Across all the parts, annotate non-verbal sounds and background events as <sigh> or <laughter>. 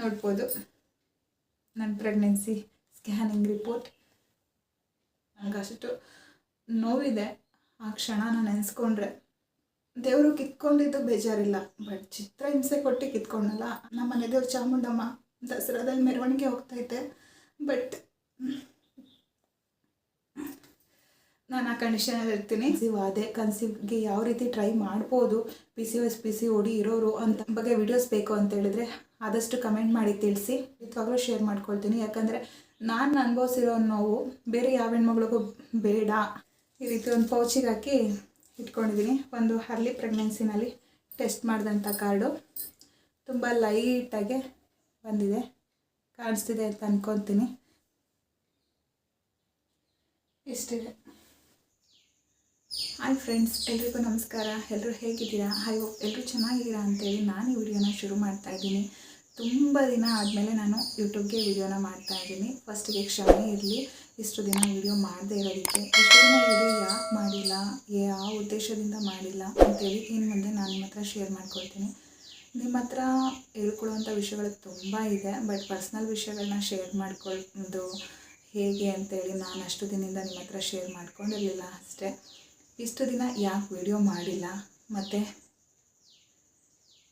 ನೋಡ್ಬೋದು. ನನ್ನ pregnancy scanning report ನನಗಷ್ಟು ನೋವಿದೆ. ಆ ಕ್ಷಣನ ನೆನೆಸ್ಕೊಂಡ್ರೆ ದೇವರು ಕಿತ್ಕೊಂಡಿದ್ದು ಬೇಜಾರಿಲ್ಲ. ಬಟ್ ಚಿತ್ರ ಹಿಂಸೆ ಕೊಟ್ಟು ಕಿತ್ಕೊಂಡಲ್ಲ. ನಮ್ಮ ಮನೆ ದೇವ್ರು ಚಾಮುಂಡಮ್ಮ ದಸರಾದಲ್ಲಿ ಮೆರವಣಿಗೆ ಹೋಗ್ತೈತೆ. ಬಟ್ ನಾನು ಆ ಕಂಡೀಷನಲ್ಲಿ ಇರ್ತೀನಿ. ಅದೇ ಕನ್ಸೀವ್ಗೆ ಯಾವ ರೀತಿ ಟ್ರೈ ಮಾಡ್ಬೋದು. P C S P C O D ಇರೋರು ಅಂತ ಬಗ್ಗೆ ವಿಡಿಯೋಸ್ ಬೇಕು ಅಂತ ಹೇಳಿದ್ರೆ ಆದಷ್ಟು ಕಮೆಂಟ್ ಮಾಡಿ ತಿಳಿಸಿ. ಖಂಡಿತವಾಗ್ಲೂ ಶೇರ್ ಮಾಡ್ಕೊಳ್ತೀನಿ. ಯಾಕಂದರೆ ನಾನು ಅನುಭವಿಸಿರೋ ನೋವು ಬೇರೆ ಯಾವ ಹೆಣ್ಮಗಳಿಗೂ ಬೇಡ. ಈ ರೀತಿ ಒಂದು ಪೌಚಿಗೆ ಹಾಕಿ ಇಟ್ಕೊಂಡಿದ್ದೀನಿ. ಒಂದು ಹರ್ಲಿ ಪ್ರೆಗ್ನೆನ್ಸಿನಲ್ಲಿ ಟೆಸ್ಟ್ ಮಾಡಿದಂಥ ಕಾರ್ಡು. ತುಂಬ ಲೈಟಾಗೆ ಬಂದಿದೆ. ಕಾಣಿಸ್ತಿದೆ ಅಂತ ಅನ್ಕೊತೀನಿ. ಇಷ್ಟಿದೆ. ಹಾಯ್ ಫ್ರೆಂಡ್ಸ್ ಎಲ್ರಿಗೂ ನಮಸ್ಕಾರ. ಎಲ್ಲರೂ ಹೇಗಿದ್ದೀರಾ? ಹಾಯ್ ಎಲ್ಲರೂ ಚೆನ್ನಾಗಿದ್ದೀರಾ ಅಂತೇಳಿ ನಾನು ಈ ವಿಡಿಯೋನ ಶುರು ಮಾಡ್ತಾ ಇದ್ದೀನಿ. ತುಂಬ ದಿನ ಆದಮೇಲೆ ನಾನು ಯೂಟ್ಯೂಬ್ಗೆ ವಿಡಿಯೋನ ಮಾಡ್ತಾ ಇದ್ದೀನಿ ಫಸ್ಟಿಗೆ ಕ್ಷಮೆ ಇರಲಿ, ಇಷ್ಟು ದಿನ ವಿಡಿಯೋ ಮಾಡದೇ ಇರೋದಕ್ಕೆ. ಇಷ್ಟು ದಿನ ವಿಡಿಯೋ ಯಾಕೆ ಮಾಡಿಲ್ಲ ಯಾವ ಉದ್ದೇಶದಿಂದ ಮಾಡಿಲ್ಲ ಅಂತೇಳಿ ಇನ್ನು ಮುಂದೆ ನಾನು ನಿಮ್ಮ ಹತ್ರ ಶೇರ್ ಮಾಡ್ಕೊಳ್ತೀನಿ. ನಿಮ್ಮ ಹತ್ರ ಹೇಳ್ಕೊಳ್ಳುವಂಥ ವಿಷಯಗಳು ತುಂಬ ಇದೆ, ಬಟ್ ಪರ್ಸ್ನಲ್ ವಿಷಯಗಳನ್ನ ಶೇರ್ ಮಾಡ್ಕೊಳ್ಳೋದು ಹೇಗೆ ಅಂತೇಳಿ ನಾನು ಅಷ್ಟು ದಿನದಿಂದ ನಿಮ್ಮ ಹತ್ರ ಶೇರ್ ಮಾಡ್ಕೊಂಡಿರಲಿಲ್ಲ ಅಷ್ಟೇ. ಇಷ್ಟು ದಿನ ಯಾಕೆ ವಿಡಿಯೋ ಮಾಡಿಲ್ಲ, ಮತ್ತು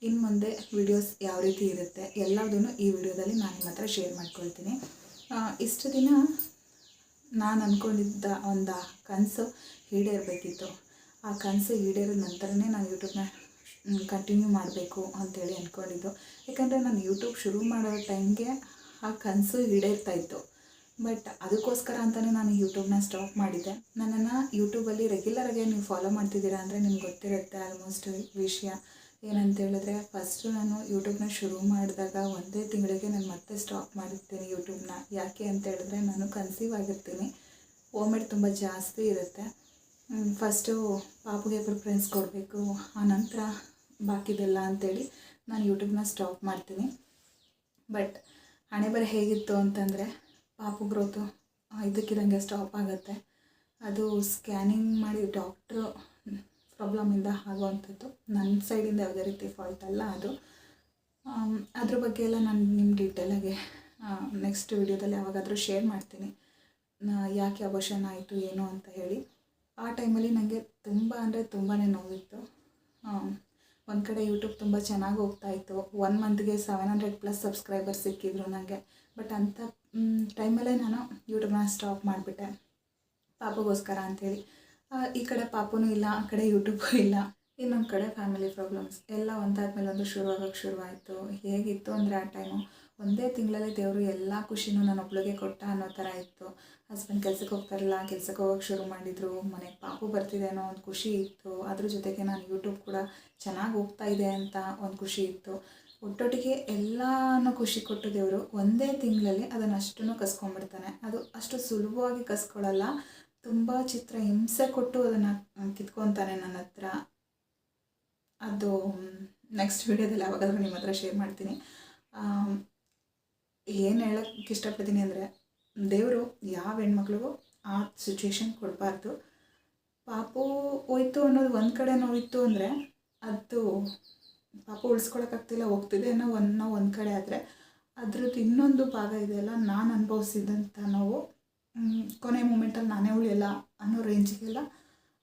ಇನ್ನು ಮುಂದೆ ವಿಡಿಯೋಸ್ ಯಾವ ರೀತಿ ಇರುತ್ತೆ ಎಲ್ಲದನ್ನು ಈ ವಿಡಿಯೋದಲ್ಲಿ ನಾನು ನಿಮ್ಮ ಹತ್ರ ಶೇರ್ ಮಾಡ್ಕೊಳ್ತೀನಿ. ಇಷ್ಟು ದಿನ ನಾನು ಅಂದ್ಕೊಂಡಿದ್ದ ಒಂದು ಕನಸು ಈಡೇರಬೇಕಿತ್ತು. ಆ ಕನಸು ಈಡೇರಿದ ನಂತರನೇ ನಾನು ಯೂಟ್ಯೂಬ್ನ ಕಂಟಿನ್ಯೂ ಮಾಡಬೇಕು ಅಂತೇಳಿ ಅಂದ್ಕೊಂಡಿದ್ದು ಯಾಕಂದರೆ ನಾನು ಯೂಟ್ಯೂಬ್ ಶುರು ಮಾಡೋ ಟೈಮ್ಗೆ ಆ ಕನಸು ಈಡೇರ್ತಾ ಇತ್ತು. ಬಟ್ ಅದಕ್ಕೋಸ್ಕರ ಅಂತಲೇ ನಾನು ಯೂಟ್ಯೂಬ್ನ ಸ್ಟಾಪ್ ಮಾಡಿದ್ದೆ. ನನ್ನನ್ನು ಯೂಟ್ಯೂಬಲ್ಲಿ ರೆಗ್ಯುಲರಾಗಿ ನೀವು ಫಾಲೋ ಮಾಡ್ತಿದ್ದೀರಾ ಅಂದರೆ ನಿಮ್ಗೆ ಗೊತ್ತಿರುತ್ತೆ ಆಲ್ಮೋಸ್ಟ್ ವಿಷಯ. ಏನಂತ ಹೇಳಿದ್ರೆ ಫಸ್ಟು ನಾನು ಯೂಟ್ಯೂಬ್ನ ಶುರು ಮಾಡಿದಾಗ ಒಂದೇ ತಿಂಗಳಿಗೆ ನಾನು ಮತ್ತೆ ಸ್ಟಾಪ್ ಮಾಡಿರ್ತೀನಿ ಯೂಟ್ಯೂಬ್ನ ಯಾಕೆ ಅಂತ ಹೇಳಿದ್ರೆ ನಾನು ಕನ್ಸೀವ್ ಆಗಿರ್ತೀನಿ. ಓಮೆಡ್ ತುಂಬ ಜಾಸ್ತಿ ಇರುತ್ತೆ. ಫಸ್ಟು ಪಾಪುಗೆ ಪ್ರಿಫರೆನ್ಸ್ ಕೊಡಬೇಕು ಆನಂತರ ಬಾಕಿದೆಲ್ಲ ಅಂತೇಳಿ ನಾನು ಯೂಟ್ಯೂಬ್ನ ಸ್ಟಾಪ್ ಮಾಡ್ತೀನಿ. ಬಟ್ ಹಣೆ ಬರ ಹೇಗಿತ್ತು ಅಂತಂದರೆ ಪಾಪು ಗ್ರೋತು ಇದಕ್ಕಿದಂಗೆ ಸ್ಟಾಪ್ ಆಗುತ್ತೆ. ಅದು ಸ್ಕ್ಯಾನಿಂಗ್ ಮಾಡಿ ಡಾಕ್ಟ್ರು ಪ್ರಾಬ್ಲಮಿಂದ ಆಗುವಂಥದ್ದು. ನನ್ನ ಸೈಡಿಂದ ಯಾವುದೇ ರೀತಿ ಫಾಲ್ಟ್ ಅಲ್ಲ ಅದು. ಅದ್ರ ಬಗ್ಗೆ ಎಲ್ಲ ನಾನು ನಿಮ್ಮ ಡೀಟೇಲಾಗಿ ನೆಕ್ಸ್ಟ್ ವಿಡಿಯೋದಲ್ಲಿ ಯಾವಾಗಾದರೂ ಶೇರ್ ಮಾಡ್ತೀನಿ. ಯಾಕೆ ಅಬರ್ಷನ್ ಆಯಿತು, ಏನು ಅಂತ ಹೇಳಿ. ಆ ಟೈಮಲ್ಲಿ ನನಗೆ ತುಂಬ ಅಂದರೆ ತುಂಬಾ ನೋವಿತ್ತು. ಒಂದು ಕಡೆ ಯೂಟ್ಯೂಬ್ ತುಂಬ ಚೆನ್ನಾಗಿ ಹೋಗ್ತಾ ಇತ್ತು. ಒನ್ ಮಂತ್ಗೆ ಸೆವೆನ್ ಹಂಡ್ರೆಡ್ ಪ್ಲಸ್ ಸಬ್ಸ್ಕ್ರೈಬರ್ಸ್ ಸಿಕ್ಕಿದ್ರು ನನಗೆ ಬಟ್ ಅಂಥ ಟೈಮಲ್ಲೇ ನಾನು ಯೂಟ್ಯೂಬ್ನ ಸ್ಟಾಪ್ ಮಾಡಿಬಿಟ್ಟೆ. ಪಾಪಗೋಸ್ಕರ ಅಂಥೇಳಿ ಈ ಕಡೆ ಪಾಪುನೂ ಇಲ್ಲ, ಆ ಕಡೆ ಯೂಟ್ಯೂಬು <laughs> ಇಲ್ಲ. ಇನ್ನೊಂದು ಕಡೆ ಫ್ಯಾಮಿಲಿ ಪ್ರಾಬ್ಲಮ್ಸ್ ಎಲ್ಲ ಒಂದಾದ್ಮೇಲೆ ಒಂದು ಶುರುವಾಗೋಕ್ಕೆ ಶುರುವಾಯಿತು. ಹೇಗಿತ್ತು ಅಂದರೆ ಆ ಟೈಮು ಒಂದೇ ತಿಂಗಳಲ್ಲಿ ದೇವರು ಎಲ್ಲ ಖುಷಿನೂ ನಾನು ಒಬ್ಳಿಗೆ ಕೊಟ್ಟ ಅನ್ನೋ ಥರ ಇತ್ತು. ಹಸ್ಬೆಂಡ್ ಕೆಲಸಕ್ಕೆ ಹೋಗ್ತಾರಲ್ಲ ಕೆಲಸಕ್ಕೆ ಹೋಗೋಕ್ಕೆ ಶುರು ಮಾಡಿದರು. ಮನೆಗೆ ಪಾಪು ಬರ್ತಿದೆ ಅನ್ನೋ ಒಂದು ಖುಷಿ ಇತ್ತು. ಅದ್ರ ಜೊತೆಗೆ ನಾನು ಯೂಟ್ಯೂಬ್ ಕೂಡ ಚೆನ್ನಾಗಿ ಹೋಗ್ತಾ ಇದೆ ಅಂತ ಒಂದು ಖುಷಿ ಇತ್ತು. ಒಟ್ಟೊಟ್ಟಿಗೆ ಎಲ್ಲನೂ ಖುಷಿ ಕೊಟ್ಟು ದೇವರು ಒಂದೇ ತಿಂಗಳಲ್ಲಿ ಅದನ್ನು ಅಷ್ಟನ್ನು ಕಸ್ಕೊಂಡ್ಬಿಡ್ತಾನೆ. ಅದು ಅಷ್ಟು ಸುಲಭವಾಗಿ ಕಸ್ಕೊಳ್ಳಲ್ಲ ತುಂಬ ಚಿತ್ರ ಹಿಂಸೆ ಕೊಟ್ಟು ಅದನ್ನು ಕಿತ್ಕೊತಾನೆ ನನ್ನ ಹತ್ರ. ಅದು ನೆಕ್ಸ್ಟ್ ವೀಡಿಯೋದಲ್ಲಿ ಯಾವಾಗಾದರೂ ನಿಮ್ಮ ಹತ್ರ ಶೇರ್ ಮಾಡ್ತೀನಿ. ಏನು ಹೇಳಕ್ಕೆ ಇಷ್ಟಪಡ್ತೀನಿ ಅಂದರೆ, ದೇವರು ಯಾವ ಹೆಣ್ಮಕ್ಳಿಗೂ ಆ ಸಿಚುವೇಶನ್ ಕೊಡಬಾರ್ದು. ಪಾಪು ಹೋಯ್ತು ಅನ್ನೋದು ಒಂದು ಕಡೆ ನೋಯ್ತು ಅಂದರೆ, ಅದು ಪಾಪ ಉಳಿಸ್ಕೊಳಕ್ಕಾಗ್ತಿಲ್ಲ, ಹೋಗ್ತಿದೆ ಅನ್ನೋ ಒಂದು ನಾವು ಒಂದು ಕಡೆ ಆದರೆ, ಅದ್ರದ್ದು ಇನ್ನೊಂದು ಭಾಗ ಇದೆಯಲ್ಲ, ನಾನು ಅನುಭವಿಸಿದಂಥ ನೋವು. ಕೊನೆ ಮೂಮೆಂಟಲ್ಲಿ ನಾನೇ ಉಳಿಯಲ್ಲ ಅನ್ನೋ ರೇಂಜಿಗೆಲ್ಲ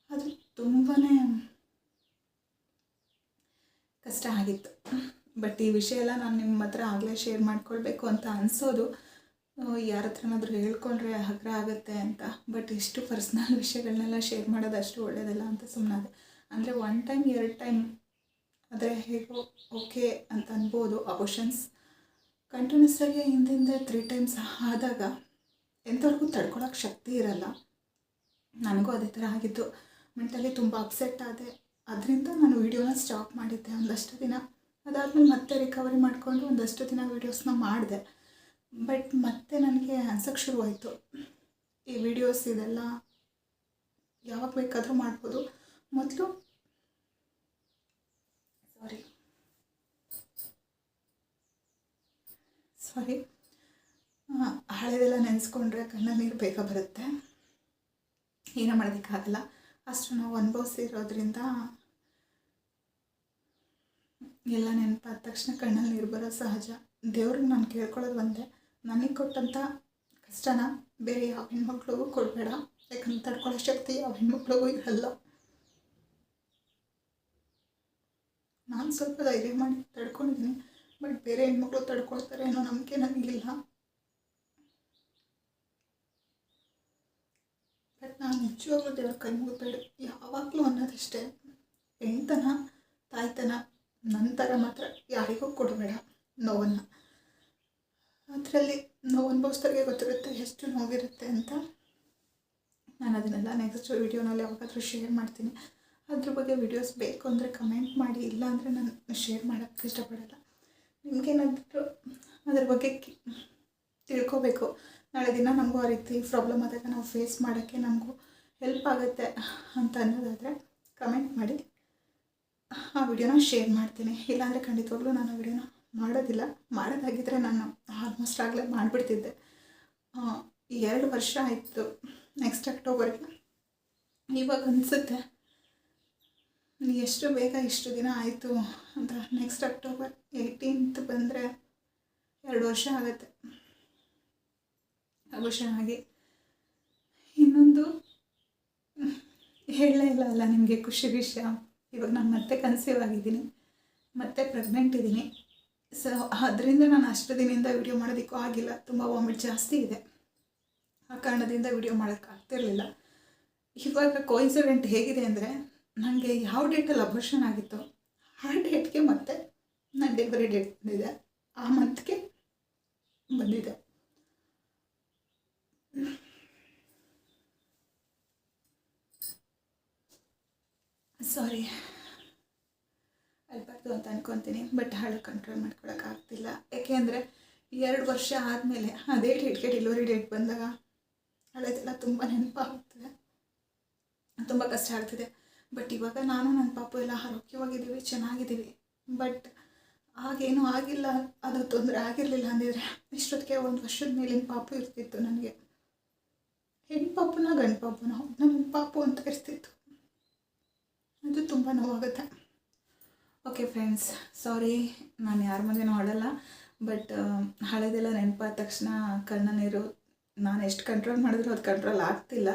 ಅದು ತುಂಬಾ ಕಷ್ಟ ಆಗಿತ್ತು. ಬಟ್ ಈ ವಿಷಯ ಎಲ್ಲ ನಾನು ನಿಮ್ಮ ಹತ್ರ ಆಗಲೇ ಶೇರ್ ಮಾಡ್ಕೊಳ್ಬೇಕು ಅಂತ ಅನಿಸೋದು. ಯಾರ ಹತ್ರನಾದರೂ ಹೇಳ್ಕೊಂಡ್ರೆ ಹಗ್ರ ಆಗುತ್ತೆ ಅಂತ. ಬಟ್ ಇಷ್ಟು ಪರ್ಸ್ನಲ್ <laughs> ವಿಷಯಗಳನ್ನೆಲ್ಲ ಶೇರ್ ಮಾಡೋದು ಅಷ್ಟು ಒಳ್ಳೆಯದಲ್ಲ ಅಂತ ಸುಮ್ಮನಾದೆ ಅಂದರೆ ಒನ್ ಟೈಮ್ ಎರಡು ಟೈಮ್ ಆದರೆ ಹೇಗೋ ಓಕೆ ಅಂತ ಅನ್ಬೋದು ಅಬೋಷನ್ಸ್ ಕಂಟಿನ್ಯೂಸ್ ಆಗಿ ಹಿಂದಿಂದ ತ್ರೀ ಟೈಮ್ಸ್ ಆದಾಗ ಎಂಥವ್ರಿಗೂ ತಡ್ಕೊಳಕ್ಕೆ ಶಕ್ತಿ ಇರಲ್ಲ. ನನಗೂ ಅದೇ ಥರ ಆಗಿತ್ತು. ಮೆಂಟಲಿ ತುಂಬ ಅಪ್ಸೆಟ್ ಆದೆ. ಅದರಿಂದ ನಾನು ವೀಡಿಯೋನ ಸ್ಟಾಪ್ ಮಾಡಿದ್ದೆ. ಒಂದಷ್ಟು ದಿನ. ಅದಾದಮೇಲೆ ಮತ್ತೆ ರಿಕವರಿ ಮಾಡಿಕೊಂಡು ಒಂದಷ್ಟು ದಿನ ವೀಡಿಯೋಸ್ನ ಮಾಡಿದೆ. ಬಟ್ ಮತ್ತೆ ನನಗೆ ಅನ್ಸೋಕ್ಕೆ ಶುರುವಾಯಿತು. ಈ ವಿಡಿಯೋಸ್ ಇದೆಲ್ಲ ಯಾವಾಗ ಬೇಕಾದರೂ ಮಾಡ್ಬೋದು. ಮೊದಲು ಸಾರಿ ಸಾರಿ ಹಳೆದೆಲ್ಲ ನೆನೆಸ್ಕೊಂಡ್ರೆ ಕಣ್ಣ ನೀರು ಬೇಗ ಬರುತ್ತೆ. ಏನೂ ಮಾಡೋದಕ್ಕಾಗಲ್ಲ ಅಷ್ಟು ನಾವು ಅನುಭವಿಸಿರೋದ್ರಿಂದ ಎಲ್ಲ ನೆನಪಾದ ತಕ್ಷಣ ಕಣ್ಣಲ್ಲಿ ನೀರು ಬರೋ ಸಹಜ. ದೇವ್ರಿಗೆ ನಾನು ಕೇಳ್ಕೊಳ್ಳೋದು ಒಂದೇ. ನನಗೆ ಕೊಟ್ಟಂಥ ಕಷ್ಟನ ಬೇರೆ ಯಾವ ಹೆಣ್ಮಕ್ಳಿಗೂ ಕೊಡಬೇಡ. ಯಾಕಂದ್ರೆ ತಡ್ಕೊಳ್ಳೋ ಶಕ್ತಿ ಯಾವ ಹೆಣ್ಮಕ್ಳಿಗೂ ಇರಲ್ಲ. ನಾನು ಸ್ವಲ್ಪ ಧೈರ್ಯ ಮಾಡಿ ತಡ್ಕೊಂಡಿದ್ದೀನಿ. ಬಟ್ ಬೇರೆ ಹೆಣ್ಮಕ್ಳು ತಡ್ಕೊಳ್ತಾರೆ ಅನ್ನೋ ನಂಬಿಕೆ ನನಗಿಲ್ಲ. ನಾನು ನಿಜವಾಗ್ಲೂ ದೇವ್ರ ಕೈ ಮುಗಿಬೇಡ ಯಾವಾಗಲೂ ಅನ್ನೋದಷ್ಟೇ. ಹೆಣ್ತನ ತಾಯ್ತನ, ನಂತರ ಮಾತ್ರ ಯಾರಿಗೂ ಕೊಡಬೇಡ ನೋವನ್ನು. ಅದರಲ್ಲಿ ನೋವು ಅನುಭವಿಸ್ದವ್ರಿಗೆ ಗೊತ್ತಿರುತ್ತೆ ಎಷ್ಟು ನೋವಿರುತ್ತೆ ಅಂತ. ನಾನು ಅದನ್ನೆಲ್ಲ ನೆಕ್ಸ್ಟ್ ವೀಡಿಯೋನಲ್ಲಿ ಯಾವಾಗಾದರೂ ಶೇರ್ ಮಾಡ್ತೀನಿ. ಅದ್ರ ಬಗ್ಗೆ ವಿಡಿಯೋಸ್ ಬೇಕು ಅಂದರೆ ಕಮೆಂಟ್ ಮಾಡಿ, ಇಲ್ಲ ಅಂದರೆ ನಾನು ಶೇರ್ ಮಾಡೋಕ್ಕೆ ಇಷ್ಟಪಡಲ್ಲ. ನಿಮಗೇನಾದರೂ ಅದ್ರ ಬಗ್ಗೆ ತಿಳ್ಕೋಬೇಕು ತಿಳ್ಕೊಬೇಕು. ನಾಳೆ ದಿನ ನಮಗೂ ಆ ರೀತಿ ಪ್ರಾಬ್ಲಮ್ ಆದಾಗ ನಾವು ಫೇಸ್ ಮಾಡೋಕ್ಕೆ ನಮಗೂ ಹೆಲ್ಪ್ ಆಗುತ್ತೆ ಅಂತ ಅನ್ನೋದಾದರೆ ಕಮೆಂಟ್ ಮಾಡಿ. ಆ ವಿಡಿಯೋನ ಶೇರ್ ಮಾಡ್ತೀನಿ. ಇಲ್ಲಾಂದರೆ ಖಂಡಿತವಾಗ್ಲೂ ನಾನು ಆ ವಿಡಿಯೋನ ಮಾಡೋದಿಲ್ಲ. ಮಾಡೋದಾಗಿದ್ದರೆ ನಾನು ಆಲ್ಮೋಸ್ಟ್ ಆಗಲೇ ಮಾಡಿಬಿಡ್ತಿದ್ದೆ. ಎರಡು ವರ್ಷ ಆಯಿತು ನೆಕ್ಸ್ಟ್ ಅಕ್ಟೋಬರ್ಗೆ ಇವಾಗ ಅನಿಸುತ್ತೆ ಎಷ್ಟು ಬೇಗ ಇಷ್ಟು ದಿನ ಆಯಿತು ಅಂತ. ನೆಕ್ಸ್ಟ್ ಅಕ್ಟೋಬರ್ ಏಯ್ಟೀನ್ತ್ ಬಂದರೆ ಎರಡು ವರ್ಷ ಆಗುತ್ತೆ. ವರ್ಷ ಆಗಿ ಇನ್ನೊಂದು, ಹೇಳಲೇ ಇಲ್ಲ ಅಲ್ಲ, ನಿಮಗೆ ಖುಷಿ ವಿಷಯ. ಇವಾಗ ನಾನು ಮತ್ತೆ ಕನ್ಸೀವ್ ಆಗಿದ್ದೀನಿ. ಮತ್ತೆ ಪ್ರೆಗ್ನೆಂಟ್ ಇದ್ದೀನಿ. ಸೊ ಅದರಿಂದ ನಾನು ಅಷ್ಟು ದಿನದಿಂದ ವಿಡಿಯೋ ಮಾಡೋದಕ್ಕೂ ಆಗಿಲ್ಲ. ತುಂಬ ವಾಮಿಟ್ ಜಾಸ್ತಿ ಇದೆ. ಆ ಕಾರಣದಿಂದ ವಿಡಿಯೋ ಮಾಡೋಕ್ಕಾಗ್ತಿರಲಿಲ್ಲ ಇವಾಗ ಕೋಇನ್ಸಿಡೆಂಟ್ ಹೇಗಿದೆ ಅಂದರೆ ನನಗೆ ಯಾವ ಡೇಟಲ್ಲಿ ಅಬರ್ಷನ್ ಆಗಿತ್ತು, ಆ ಡೇಟ್ಗೆ ಮತ್ತೆ ನನ್ನ ಡೆಲಿವರಿ ಡೇಟ್ ಬಂದಿದೆ. ಆ ಮಂತ್ಗೆ ಬಂದಿದೆ. ಸಾರಿ ಅಳ್ಬಾರ್ದು ಅಂತ ಅನ್ಕೊತೀನಿ ಬಟ್ ಹಾಳು ಕಂಟ್ರೋಲ್ ಮಾಡ್ಕೊಳಕ್ಕಾಗ್ತಿಲ್ಲ ಯಾಕೆಂದರೆ ಎರಡು ವರ್ಷ ಆದಮೇಲೆ ಅದೇ ಡೇಟ್ಗೆ ಡೆಲಿವರಿ ಡೇಟ್ ಬಂದಾಗ ಹಳೆದೆಲ್ಲ ತುಂಬ ನೆನಪಾಗ್ತದೆ ತುಂಬ ಕಷ್ಟ ಆಗ್ತಿದೆ. ಬಟ್ ಇವಾಗ ನಾನು ನನ್ನ ಪಾಪು ಎಲ್ಲ ಆರೋಗ್ಯವಾಗಿದ್ದೀವಿ, ಚೆನ್ನಾಗಿದ್ದೀವಿ. ಬಟ್ ಆಗೇನೂ ಆಗಿಲ್ಲ, ಅದು ತೊಂದರೆ ಆಗಿರಲಿಲ್ಲ ಅಂದಿದ್ರೆ ಇಷ್ಟೊತ್ತಿಗೆ ಒಂದು ವರ್ಷದ ಮೇಲಿನ ಪಾಪು ಇರ್ತಿತ್ತು ನನಗೆ. ಹೆಣ್ಣು ಪಾಪುನ ಗಂಡು ಪಾಪುನ? ನಮ್ಮ ಪಾಪು ಅಂತ ಇರ್ತಿತ್ತು. ಅದು ತುಂಬ ನೋವಾಗುತ್ತೆ. ಓಕೆ ಫ್ರೆಂಡ್ಸ್ ಸಾರಿ ನಾನು ಯಾರ ಮುಂದೆನೂ ಹಾಡಲ್ಲ ಬಟ್ ಹಳೆದೆಲ್ಲ ನೆನಪಾದ ತಕ್ಷಣ ಕಣ್ಣ ನೀರು, ನಾನು ಎಷ್ಟು ಕಂಟ್ರೋಲ್ ಮಾಡಿದ್ರು ಅದು ಕಂಟ್ರೋಲ್ ಆಗ್ತಿಲ್ಲ.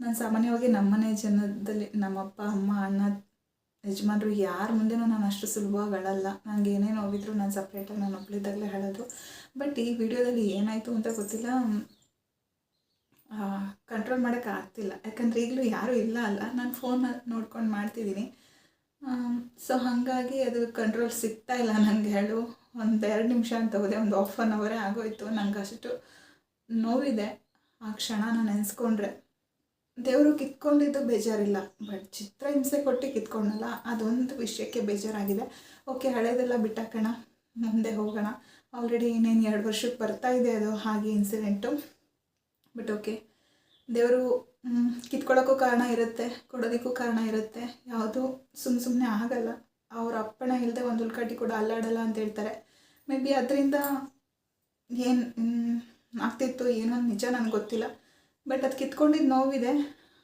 ನಾನು ಸಾಮಾನ್ಯವಾಗಿ ನಮ್ಮನೆ ಜನದಲ್ಲಿ, ನಮ್ಮಪ್ಪ, ಅಮ್ಮ, ಅಣ್ಣ, ಯಜಮಾನ್ರು ಯಾರ ಮುಂದೆನೂ ನಾನು ಅಷ್ಟು ಸುಲಭವಾಗಿ ಅಳಲ್ಲ ನನಗೆ ಏನೇ ನೋವಿದ್ರು ನಾನು ಸಪ್ರೇಟಾಗಿ ನಾನು ಒಬ್ಬಳಿದ್ದಾಗಲೇ ಹೇಳೋದು ಬಟ್ ಈ ವಿಡಿಯೋದಲ್ಲಿ ಏನಾಯಿತು ಅಂತ ಗೊತ್ತಿಲ್ಲ. ಕಂಟ್ರೋಲ್ ಮಾಡೋಕ್ಕೆ ಆಗ್ತಿಲ್ಲ. ಯಾಕಂದರೆ ಈಗಲೂ ಯಾರೂ ಇಲ್ಲ ಅಲ್ಲ. ನಾನು ಫೋನ್ ನೋಡ್ಕೊಂಡು ಮಾಡ್ತಿದ್ದೀನಿ ಸೊ ಹಾಗಾಗಿ ಅದು ಕಂಟ್ರೋಲ್ ಸಿಗ್ತಾ ಇಲ್ಲ ನನಗೆ ಹೇಳು. ಒಂದು ಎರಡು ನಿಮಿಷ ಅಂತ ಹೋದೆ. ಒಂದು ಹಾಫ್ ಆನ್ ಅವರೇ ಆಗೋಯ್ತು. ನಂಗೆ ಅಷ್ಟು ನೋವಿದೆ. ಆ ಕ್ಷಣ ನಾನು ನೆನೆಸ್ಕೊಂಡ್ರೆ, ದೇವರು ಕಿತ್ಕೊಂಡಿದ್ದು ಬೇಜಾರಿಲ್ಲ. ಬಟ್ ಚಿತ್ರ ಹಿಂಸೆ ಕೊಟ್ಟು ಕಿತ್ಕೊಂಡಲ್ಲ, ಅದೊಂದು ವಿಷಯಕ್ಕೆ ಬೇಜಾರಾಗಿದೆ. ಓಕೆ ಹಳೇದೆಲ್ಲ ಬಿಟ್ಟಾಕೋಣ. ಮುಂದೆ ಹೋಗೋಣ. ಆಲ್ರೆಡಿ ಇನ್ನೇನು ಎರಡು ವರ್ಷಕ್ಕೆ ಬರ್ತಾ ಇದೆ ಅದು ಹಾಗೆ ಇನ್ಸಿಡೆಂಟು ಬಟ್ ಓಕೆ ದೇವರು ಕಿತ್ಕೊಳ್ಳೋಕ್ಕೂ ಕಾರಣ ಇರುತ್ತೆ, ಕೊಡೋದಕ್ಕೂ ಕಾರಣ ಇರುತ್ತೆ. ಯಾವುದು ಸುಮ್ಮ ಸುಮ್ಮನೆ ಆಗಲ್ಲ. ಅವ್ರ ಅಪ್ಪಣ ಇಲ್ಲದೆ ಒಂದು ಉಳ್ಕಟ್ಟಿ ಕೂಡ ಅಲ್ಲಾಡಲ್ಲ ಅಂತ ಹೇಳ್ತಾರೆ. ಮೇ ಬಿ ಅದರಿಂದ ಏನು ಆಗ್ತಿತ್ತು, ಏನೋ ನಿಜ ನನಗೆ ಗೊತ್ತಿಲ್ಲ. ಬಟ್ ಅದು ಕಿತ್ಕೊಂಡಿದ್ದು ನೋವಿದೆ.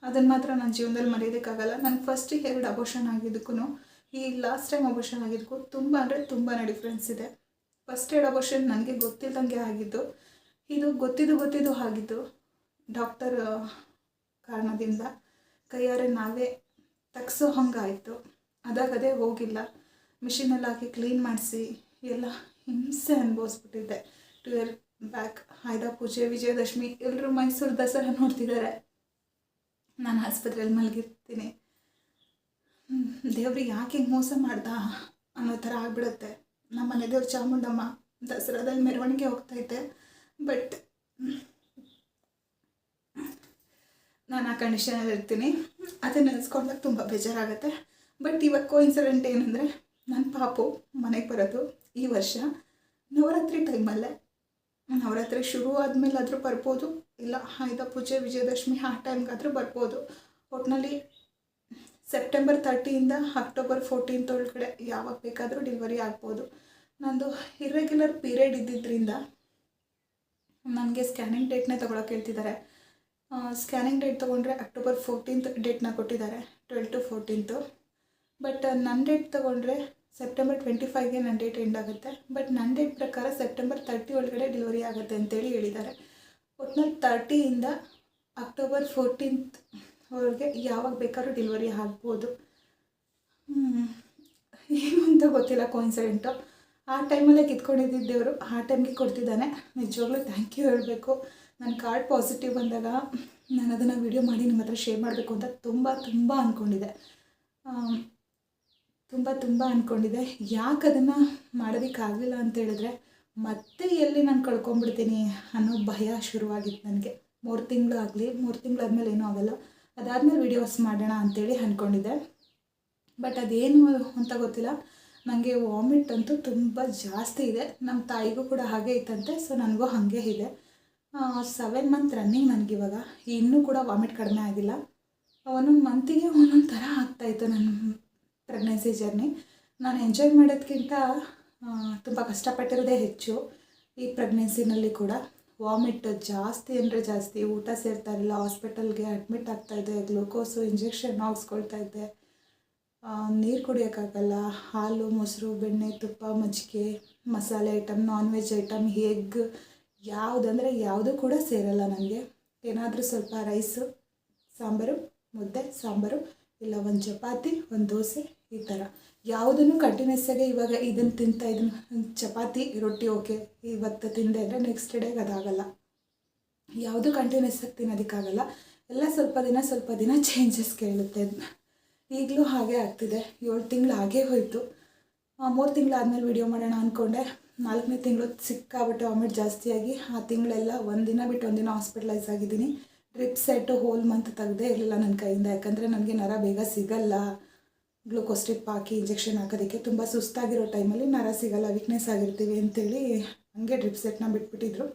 ಅದನ್ನು ಮಾತ್ರ ನನ್ನ ಜೀವನದಲ್ಲಿ ಮರೆಯೋದಕ್ಕಾಗಲ್ಲ. ನನಗೆ ಫಸ್ಟಿಗೆ ಎರಡು ಅಬೋಷನ್ ಆಗಿದ್ದಕ್ಕೂ ಈ ಲಾಸ್ಟ್ ಟೈಮ್ ಅಬೋಷನ್ ಆಗಿದ್ದಕ್ಕೂ ತುಂಬ ಅಂದರೆ ತುಂಬಾ ಡಿಫ್ರೆನ್ಸ್ ಇದೆ. ಫಸ್ಟ್ ಎರಡು ಅಬೋಷನ್ ನನಗೆ ಗೊತ್ತಿಲ್ಲದಂಗೆ ಆಗಿದ್ದು, ಇದು ಗೊತ್ತಿದ್ದು ಗೊತ್ತಿದ್ದು ಆಗಿದ್ದು ಡಾಕ್ಟರ್ ಕಾರಣದಿಂದ ಕೈಯಾರೆ ನಾವೇ ತಗ್ಸೋ ಹಂಗಾಯಿತು ಅದಾಗದೇ ಹೋಗಿಲ್ಲ. ಮಿಷಿನಲ್ಲಿ ಹಾಕಿ ಕ್ಲೀನ್ ಮಾಡಿಸಿ ಎಲ್ಲ ಹಿಂಸೆ ಅನುಭವಿಸ್ಬಿಟ್ಟಿದ್ದೆ. Two year back Ayudha Pooja, Vijayadashami ಎಲ್ಲರೂ ಮೈಸೂರು ದಸರಾ ನೋಡ್ತಿದ್ದಾರೆ ನಾನು ಆಸ್ಪತ್ರೆಯಲ್ಲಿ ಮಲಗಿರ್ತೀನಿ. ದೇವ್ರಿಗೆ ಯಾಕೆ ಮೋಸ ಮಾಡ್ದ ಅನ್ನೋ ಥರ ಆಗ್ಬಿಡುತ್ತೆ. ನಮ್ಮ ಮನೆ ದೇವ್ರ ಚಾಮುಂಡಮ್ಮ ದಸರಾದಲ್ಲಿ ಮೆರವಣಿಗೆ ಹೋಗ್ತೈತೆ. ಬಟ್ ನಾನು ಆ ಕಂಡೀಷನಲ್ಲಿ ಇರ್ತೀನಿ. ಅದನ್ನ ನೆನೆಸ್ಕೊಂಡಾಗ ತುಂಬ ಬೇಜಾರಾಗುತ್ತೆ. ಬಟ್ ಇವಾಗ ಕೋ ಇನ್ಸಿಡೆಂಟ್ ಏನಂದರೆ ನನ್ನ ಪಾಪು ಮನೆಗೆ ಬರೋದು ಈ ವರ್ಷ. ನವರಾತ್ರಿ ಟೈಮಲ್ಲೇ ನವರಾತ್ರಿ ಶುರು ಆದಮೇಲೆ ಆದರೂ ಬರ್ಬೋದು. ಇಲ್ಲ ಆಯ್ದ ಪೂಜೆ, ವಿಜಯದಶಮಿ, ಆ ಟೈಮ್ಗಾದರೂ ಬರ್ಬೋದು. ಒಟ್ಟಿನಲ್ಲಿ ಸೆಪ್ಟೆಂಬರ್ ತರ್ಟಿಯಿಂದ ಅಕ್ಟೋಬರ್ ಫೋರ್ಟೀನ್ತ್ ಒಳಗಡೆ ಯಾವಾಗ ಬೇಕಾದರೂ ಡೆಲಿವರಿ ಆಗ್ಬೋದು. ನಂದು ಇರ್ರೆಗ್ಯುಲರ್ ಪೀರಿಯಡ್ ಇದ್ದಿದ್ದರಿಂದ ನನಗೆ ಸ್ಕ್ಯಾನಿಂಗ್ ಡೇಟ್ನೇ ತೊಗೊಳಕ್ಕೆ ಹೇಳ್ತಿದ್ದಾರೆ. ಸ್ಕ್ಯಾನಿಂಗ್ ಡೇಟ್ ತೊಗೊಂಡ್ರೆ ಅಕ್ಟೋಬರ್ ಫೋರ್ಟೀನ್ತ್ ಡೇಟ್ನ ಕೊಟ್ಟಿದ್ದಾರೆ ಟ್ವೆಲ್ ಟು ಫೋರ್ಟೀನ್ತು ಬಟ್ ನನ್ನ ಡೇಟ್ ತೊಗೊಂಡ್ರೆ ಸೆಪ್ಟೆಂಬರ್ ಟ್ವೆಂಟಿ ಫೈವ್ಗೆ ನನ್ನ ಡೇಟ್ ಎಂಡ್ ಆಗುತ್ತೆ. ಬಟ್ ನನ್ನ ಡೇಟ್ ಪ್ರಕಾರ ಸೆಪ್ಟೆಂಬರ್ ತರ್ಟಿ ಒಳಗಡೆ ಡೆಲಿವರಿ ಆಗುತ್ತೆ ಅಂತೇಳಿ ಹೇಳಿದ್ದಾರೆ. ಒಟ್ನಲ್ಲಿ ತರ್ಟಿಯಿಂದ ಅಕ್ಟೋಬರ್ ಫೋರ್ಟೀನ್ತ್ ಅವ್ರಿಗೆ ಯಾವಾಗ ಬೇಕಾದ್ರೂ ಡೆಲಿವರಿ ಆಗ್ಬೋದು. ಏನು ಅಂತ ಗೊತ್ತಿಲ್ಲ ಕೋಇನ್ಸಿಡೆಂಟು ಆ ಟೈಮಲ್ಲೇ ಕಿತ್ಕೊಂಡಿದ್ದೇವರು ದೇವರು ಆ ಟೈಮ್ಗೆ ಕೊಡ್ತಿದ್ದಾನೆ. ನಿಜವಾಗ್ಲೂ ಥ್ಯಾಂಕ್ ಯು ಹೇಳಬೇಕು. ನನ್ನ ಕಾರ್ಡ್ ಪಾಸಿಟಿವ್ ಬಂದಾಗ ನಾನು ಅದನ್ನು ವಿಡಿಯೋ ಮಾಡಿ ನಿಮ್ಮ ಹತ್ರ ಶೇರ್ ಮಾಡಬೇಕು ಅಂತ ತುಂಬ ತುಂಬ ಅಂದ್ಕೊಂಡಿದ್ದೆ ತುಂಬ ತುಂಬ ಅಂದ್ಕೊಂಡಿದ್ದೆ ಯಾಕೆ ಅದನ್ನು ಮಾಡೋದಕ್ಕಾಗಲಿಲ್ಲ ಅಂತ ಹೇಳಿದ್ರೆ ಮತ್ತೆ ಎಲ್ಲಿ ನಾನು ಕಳ್ಕೊಂಡ್ಬಿಡ್ತೀನಿ ಅನ್ನೋ ಭಯ ಶುರುವಾಗಿತ್ತು ನನಗೆ. ಮೂರು ತಿಂಗಳು ಆಗಲಿ, ಮೂರು ತಿಂಗಳಾದ್ಮೇಲೆ ಏನೂ ಆಗಲ್ಲ. ಅದಾದಮೇಲೆ ವೀಡಿಯೋಸ್ ಮಾಡೋಣ ಅಂತೇಳಿ ಅಂದ್ಕೊಂಡಿದ್ದೆ ಬಟ್ ಅದೇನು ಅಂತ ಗೊತ್ತಿಲ್ಲ. ನನಗೆ ವಾಮಿಟ್ ಅಂತೂ ತುಂಬ ಜಾಸ್ತಿ ಇದೆ. ನಮ್ಮ ತಾಯಿಗೂ ಕೂಡ ಹಾಗೆ ಇತ್ತಂತೆ ಸೊ ನನಗೂ ಹಾಗೆ ಇದೆ. ಸೆವೆನ್ ಮಂತ್ ರನ್ನಿಂಗ್ ನನಗಿವಾಗ ಇನ್ನೂ ಕೂಡ ವಾಮಿಟ್ ಕಡಿಮೆ ಆಗಿಲ್ಲ. ಒಂದೊಂದು ಮಂತಿಗೆ ಒಂದೊಂದು ಥರ ಆಗ್ತಾಯಿತ್ತು ನನ್ನ ಪ್ರೆಗ್ನೆನ್ಸಿ ಜರ್ನಿ ನಾನು ಎಂಜಾಯ್ ಮಾಡೋದಕ್ಕಿಂತ ತುಂಬ ಕಷ್ಟಪಟ್ಟಿರೋದೇ ಹೆಚ್ಚು ಈ ಪ್ರೆಗ್ನೆನ್ಸಿನಲ್ಲಿ ಕೂಡ. ವಾಮಿಟ್ ಜಾಸ್ತಿ ಅಂದರೆ ಜಾಸ್ತಿ. ಊಟ ಸೇರ್ತಾ ಇರಲಿಲ್ಲ. ಹಾಸ್ಪಿಟಲ್ಗೆ ಅಡ್ಮಿಟ್ ಆಗ್ತಾಯಿದ್ದೆ ಗ್ಲೂಕೋಸು ಇಂಜೆಕ್ಷನ್ ಹಾಕ್ಸ್ಕೊಳ್ತಾ ಇದ್ದೆ. ನೀರು ಕುಡಿಯೋಕ್ಕಾಗಲ್ಲ. ಹಾಲು, ಮೊಸರು, ಬೆಣ್ಣೆ, ತುಪ್ಪ, ಮಜ್ಜಿಗೆ, ಮಸಾಲೆ item non veg item egg ಯಾವುದಂದರೆ ಯಾವುದೂ ಕೂಡ ಸೇರಲ್ಲ ನನಗೆ. ಏನಾದರೂ ಸ್ವಲ್ಪ ರೈಸು ಸಾಂಬಾರು, ಮುದ್ದೆ, ಸಾಂಬಾರು, ಇಲ್ಲ ಒಂದು ಚಪಾತಿ, ಒಂದು ದೋಸೆ, ಈ ಥರ ಯಾವುದನ್ನು ಕಂಟಿನ್ಯೂಸ್ ಇವಾಗ ಇದನ್ನು ತಿಂತಾ ಇದನ್ನು ಚಪಾತಿ, ರೊಟ್ಟಿ, ಓಕೆ, ಇವತ್ತು ತಿಂದೆ ಅಂದರೆ ನೆಕ್ಸ್ಟ್ ಡೇಗೆ ಅದಾಗಲ್ಲ. ಯಾವುದು ಕಂಟಿನ್ಯೂಸ್ ಆಗಿ ತಿನ್ನೋದಕ್ಕಾಗಲ್ಲ. ಎಲ್ಲ ಸ್ವಲ್ಪ ದಿನ ಸ್ವಲ್ಪ ದಿನ ಚೇಂಜಸ್ ಕೇಳುತ್ತೆ. ಈಗಲೂ ಹಾಗೆ ಆಗ್ತಿದೆ. ಏಳು ತಿಂಗಳು ಹಾಗೇ ಹೋಯಿತು. ಮೂರು ತಿಂಗಳಾದ್ಮೇಲೆ ವಿಡಿಯೋ ಮಾಡೋಣ ಅಂದ್ಕೊಂಡೆ ನಾಲ್ಕನೇ ತಿಂಗಳು ಸಿಕ್ಕಾಬಿಟ್ಟು ವಾಮಿಟ್ ಜಾಸ್ತಿಯಾಗಿ ಆ ತಿಂಗಳೆಲ್ಲ ಒಂದಿನ ಬಿಟ್ಟು ಒಂದಿನ ಹಾಸ್ಪಿಟಲೈಸ್ ಆಗಿದ್ದೀನಿ. ಡ್ರಿಪ್ ಸೆಟ್ಟು ಹೋಲ್ ಮಂತ್ ತೆಗ್ದೇ ಇರಲಿಲ್ಲ ನನ್ನ ಕೈಯಿಂದ, ಯಾಕಂದರೆ ನನಗೆ ನರ ಬೇಗ ಸಿಗಲ್ಲ. ಗ್ಲೂಕೋಸ್ ಸ್ಟ್ರಿಪ್ ಹಾಕಿ ಇಂಜೆಕ್ಷನ್ ಹಾಕೋದಕ್ಕೆ ತುಂಬ ಸುಸ್ತಾಗಿರೋ ಟೈಮಲ್ಲಿ ನರ ಸಿಗಲ್ಲ ವೀಕ್ನೆಸ್ ಆಗಿರ್ತೀವಿ ಅಂತೇಳಿ ಹಂಗೆ ಡ್ರಿಪ್ ಸೆಟ್ನ ಬಿಟ್ಬಿಟ್ಟಿದ್ರು.